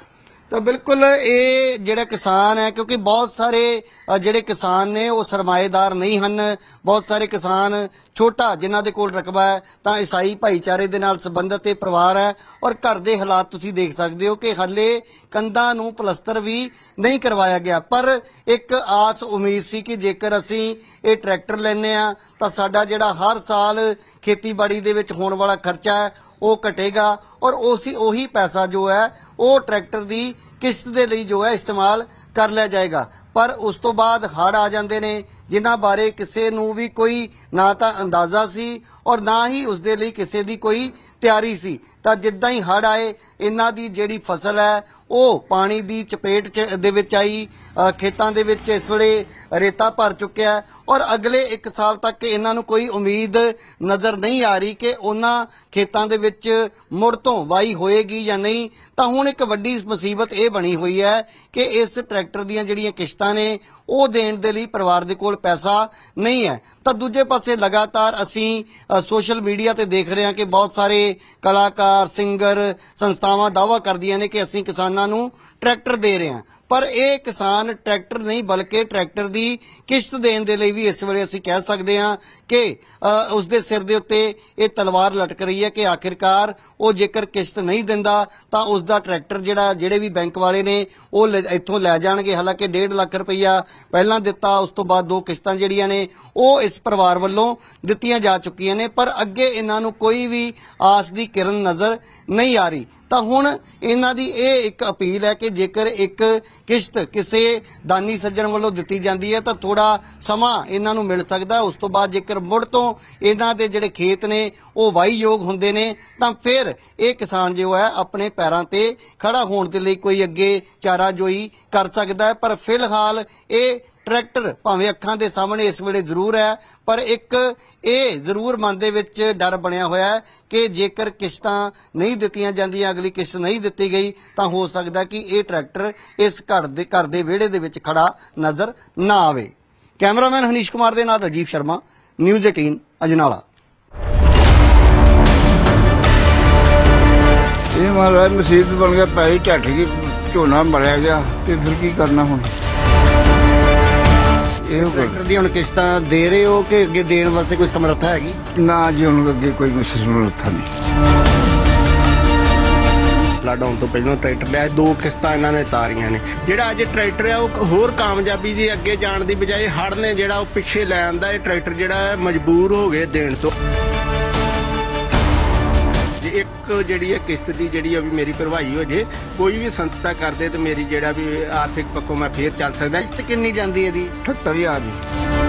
ਤਾਂ ਬਿਲਕੁਲ ਇਹ ਜਿਹੜਾ ਕਿਸਾਨ ਹੈ, ਕਿਉਂਕਿ ਬਹੁਤ ਸਾਰੇ ਜਿਹੜੇ ਕਿਸਾਨ ਨੇ, ਉਹ ਸਰਮਾਏਦਾਰ ਨਹੀਂ ਹਨ। ਬਹੁਤ ਸਾਰੇ ਕਿਸਾਨ ਛੋਟਾ, ਜਿਨ੍ਹਾਂ ਦੇ ਕੋਲ ਰਕਬਾ ਹੈ, ਤਾਂ ਈਸਾਈ ਭਾਈਚਾਰੇ ਦੇ ਨਾਲ ਸੰਬੰਧਿਤ ਇਹ ਪਰਿਵਾਰ ਹੈ। ਔਰ ਘਰ ਦੇ ਹਾਲਾਤ ਤੁਸੀਂ ਦੇਖ ਸਕਦੇ ਹੋ ਕਿ ਹੱਲੇ ਕੰਧਾਂ ਨੂੰ ਪਲਸਤਰ ਵੀ ਨਹੀਂ ਕਰਵਾਇਆ ਗਿਆ। ਪਰ ਇੱਕ ਆਸ ਉਮੀਦ ਸੀ ਕਿ ਜੇਕਰ ਅਸੀਂ ਇਹ ਟਰੈਕਟਰ ਲੈਨੇ ਆ ਤਾਂ ਸਾਡਾ ਜਿਹੜਾ ਹਰ ਸਾਲ ਖੇਤੀਬਾੜੀ ਦੇ ਵਿੱਚ ਹੋਣ ਵਾਲਾ ਖਰਚਾ ਹੈ ਉਹ ਘਟੇਗਾ ਔਰ ਉਸੇ ਉਹੀ ਪੈਸਾ ਜੋ ਹੈ, ਉਹ ਟਰੈਕਟਰ ਦੀ ਕਿਸ਼ਤ ਦੇ ਲਈ ਜੋ ਹੈ ਇਸਤੇਮਾਲ ਕਰ ਲਿਆ ਜਾਏਗਾ। ਪਰ ਉਸ ਤੋਂ ਬਾਅਦ ਹੜ ਆ ਜਾਂਦੇ ਨੇ ਜਿਨ੍ਹਾਂ ਬਾਰੇ ਕਿਸੇ ਨੂੰ ਵੀ ਕੋਈ ਨਾ ਤਾਂ ਅੰਦਾਜ਼ਾ ਸੀ ਔਰ ਨਾ ਹੀ ਉਸ ਦੇ ਲਈ ਕਿਸੇ ਦੀ ਕੋਈ ਤਿਆਰੀ ਸੀ। ਤਾਂ ਜਿੱਦਾਂ ਹੀ ਹੜ ਆਏ, ਇਹਨਾਂ ਦੀ ਜਿਹੜੀ ਫਸਲ ਹੈ, ਉਹ ਪਾਣੀ ਦੀ ਚਪੇਟ ਚ ਦੇ ਵਿੱਚ ਆਈ ਖੇਤਾਂ ਦੇ ਵਿੱਚ ਇਸ ਵੇਲੇ ਰੇਤਾ ਭਰ ਚੁੱਕਿਆ ਔਰ ਅਗਲੇ 1 ਸਾਲ ਤੱਕ ਇਹਨਾਂ ਨੂੰ ਕੋਈ ਉਮੀਦ ਨਜ਼ਰ ਨਹੀਂ ਆ ਰਹੀ ਕਿ ਉਹਨਾਂ ਖੇਤਾਂ ਦੇ ਵਿੱਚ ਮੁੜ ਤੋਂ ਵਾਈ ਹੋਏਗੀ ਜਾਂ ਨਹੀਂ। ਤਾਂ ਹੁਣ ਇੱਕ ਵੱਡੀ ਮੁਸੀਬਤ ਇਹ ਬਣੀ ਹੋਈ ਹੈ ਕਿ ਇਸ ਟਰੈਕਟਰ ਦੀਆਂ ਜਿਹੜੀਆਂ ਕਿਸ਼ਤਾਂ ਨੇ ਉਹ ਦੇਣ ਦੇ ਲਈ ਪਰਿਵਾਰ ਦੇ ਕੋਲ ਪੈਸਾ ਨਹੀਂ ਹੈ। ਤਾਂ ਦੂਜੇ ਪਾਸੇ ਲਗਾਤਾਰ ਅਸੀਂ ਸੋਸ਼ਲ ਮੀਡੀਆ ਤੇ ਦੇਖ ਰਹੇ ਹਾਂ ਕਿ ਬਹੁਤ ਸਾਰੇ ਕਲਾਕਾਰ, ਸਿੰਗਰ ਸੰਸਥਾਵਾਂ ਦਾਅਵਾ ਕਰਦੀਆਂ ਨੇ ਕਿ ਅਸੀਂ ਕਿਸਾਨਾਂ ਨੂੰ ਟਰੈਕਟਰ ਦੇ ਰਹੇ ਹਾਂ। ਪਰ ਇਹ ਕਿਸਾਨ ਟਰੈਕਟਰ ਨਹੀਂ ਬਲਕਿ ਟਰੈਕਟਰ ਦੀ ਕਿਸ਼ਤ ਦੇਣ ਦੇ ਲਈ ਵੀ ਇਸ ਵੇਲੇ ਅਸੀਂ ਕਹਿ ਸਕਦੇ ਹਾਂ ਕਿ ਅ, ਉਸ ਦੇ ਸਿਰ ਦੇ ਉੱਤੇ ਇਹ ਤਲਵਾਰ ਲਟਕ ਰਹੀ ਹੈ ਕਿ ਆਖਿਰਕਾਰ ਉਹ ਜੇਕਰ ਕਿਸ਼ਤ ਨਹੀਂ ਦਿੰਦਾ ਤਾਂ ਉਸ ਦਾ ਟਰੈਕਟਰ ਜਿਹੜਾ ਜਿਹੜੇ ਵੀ ਬੈਂਕ ਵਾਲੇ ਨੇ ਉਹ ਲੈ- ਇੱਥੋਂ ਲੈ ਜਾਣਗੇ। ਹਾਲਾਂਕਿ 1.5 ਲੱਖ ਰੁਪਈਆ ਪਹਿਲਾਂ ਦਿੱਤਾ ਉਸ ਤੋਂ ਬਾਅਦ ਦੋ ਕਿਸ਼ਤਾਂ ਜਿਹੜੀਆਂ ਨੇ ਉਹ ਇਸ ਪਰਿਵਾਰ ਵੱਲੋਂ ਦਿੱਤੀਆਂ ਜਾ ਚੁੱਕੀਆਂ ਨੇ ਪਰ ਅੱਗੇ ਇਹਨਾਂ ਨੂੰ ਕੋਈ ਵੀ ਆਸ ਦੀ ਕਿਰਨ ਨਜ਼ਰ ਨਹੀਂ ਆ ਰਹੀ। ਤਾਂ ਹੁਣ ਇਹਨਾਂ ਦੀ ਇਹ ਇੱਕ ਅਪੀਲ ਹੈ ਕਿ ਜੇਕਰ ਇੱਕ ਕਿਸ਼ਤ ਕਿਸੇ ਦਾਨੀ ਸੱਜਣ ਵੱਲੋਂ ਦਿੱਤੀ ਜਾਂਦੀ ਹੈ ਤਾਂ ਥੋੜਾ ਸਮਾਂ ਇਹਨਾਂ ਨੂੰ ਮਿਲ ਸਕਦਾ। ਉਸ ਤੋਂ ਬਾਅਦ ਜੇਕਰ ਮੁੜ ਤੋਂ ਇਹਨਾਂ ਦੇ ਜਿਹੜੇ ਖੇਤ ਨੇ, ਉਹ ਵਾਹੀਯੋਗ ਹੁੰਦੇ ਨੇ, ਤਾਂ ਫਿਰ ਇਹ ਕਿਸਾਨ ਜੋ ਹੈ ਆਪਣੇ ਪੈਰਾਂ ਤੇ ਖੜਾ ਹੋਣ ਦੇ ਲਈ ਕੋਈ ਅੱਗੇ ਚਾਰਾ ਜੋਈ ਕਰ ਸਕਦਾ ਹੈ। ਪਰ ਫਿਲਹਾਲ ਇਹ ਟਰੈਕਟਰ ਭਾਵੇਂ ਅੱਖਾਂ ਦੇ ਸਾਹਮਣੇ ਇਸ ਵੇਲੇ ਜ਼ਰੂਰ ਹੈ, ਪਰ ਇੱਕ ਇਹ ਜ਼ਰੂਰ ਮਨ ਦੇ ਵਿੱਚ ਡਰ ਬਣਿਆ ਹੋਇਆ ਹੈ ਕਿ ਜੇਕਰ ਕਿਸ਼ਤਾਂ ਨਹੀਂ ਦਿੱਤੀਆਂ ਜਾਂਦੀਆਂ, ਅਗਲੀ ਕਿਸ਼ਤ ਨਹੀਂ ਦਿੱਤੀ ਗਈ, ਤਾਂ ਹੋ ਸਕਦਾ ਕਿ ਇਹ ਟਰੈਕਟਰ ਇਸ ਘਰ ਦੇ ਘਰ ਦੇ ਵਿਹੜੇ ਦੇ ਵਿੱਚ ਖੜਾ ਨਜ਼ਰ ਨਾ ਆਵੇ। ਕੈਮਰਾਮੈਨ ਹਨੀਸ਼ ਕੁਮਾਰ ਦੇ ਨਾਲ ਰਾਜੀਵ ਸ਼ਰਮਾ, ਨਿਊਜ਼ 18 ਅਜਨਾਲਾ। ਇਹ ਮਹਾਰਾਜ ਮੁਸੀਬਤ ਬਣ ਗਿਆ ਪੈਰੀ ਢੱਠ ਗਈ, ਝੋਨਾ ਮਰਿਆ ਗਿਆ, ਤੇ ਫਿਰ ਕੀ ਕਰਨਾ ਹੁਣ? ਇਹੋ ਟਰੈਕਟਰ ਦੀਆਂ ਹੁਣ ਕਿਸ਼ਤਾਂ ਦੇ ਰਹੇ ਹੋ ਕਿ ਅੱਗੇ ਦੇਣ ਵਾਸਤੇ ਕੋਈ ਸਮਰੱਥਾ ਹੈਗੀ? ਨਾ ਜੀ ਹੁਣ ਅੱਗੇ ਕੋਈ ਮੁਸੀਬਤ ਨਹੀਂ। ਫਲੱਡ ਆਉਣ ਤੋਂ ਪਹਿਲਾਂ ਟਰੈਕਟਰ ਲਿਆ ਦੋ ਕਿਸ਼ਤਾਂ ਇਹਨਾਂ ਨੇ ਤਾਰੀਆਂ ਨੇ। ਜਿਹੜਾ ਅੱਜ ਟਰੈਕਟਰ ਆ ਉਹ ਹੋਰ ਕਾਮਯਾਬੀ ਦੀ ਅੱਗੇ ਜਾਣ ਦੀ ਬਜਾਏ ਹੜ ਨੇ ਜਿਹੜਾ ਉਹ ਪਿੱਛੇ ਲੈ ਆਂਦਾ ਇਹ ਟਰੈਕਟਰ ਜਿਹੜਾ ਮਜਬੂਰ ਹੋ ਗਏ ਦੇਣ ਤੋਂ। ਜੇ, ਇੱਕ ਜਿਹੜੀ ਹੈ ਕਿਸ਼ਤ ਦੀ ਜਿਹੜੀ ਆ ਵੀ ਮੇਰੀ ਭਰਵਾਈ ਹੋ ਜੇ, ਕੋਈ ਵੀ ਸੰਸਥਾ ਕਰਦੇ ਤੇ ਮੇਰੀ ਜਿਹੜਾ ਵੀ ਆਰਥਿਕ ਪੱਖੋਂ ਮੈਂ ਫੇਰ ਚੱਲ ਸਕਦਾ। ਕਿੰਨੀ ਜਾਂਦੀ ਹੈ ਇਹਦੀ? 78000 ਜੀ।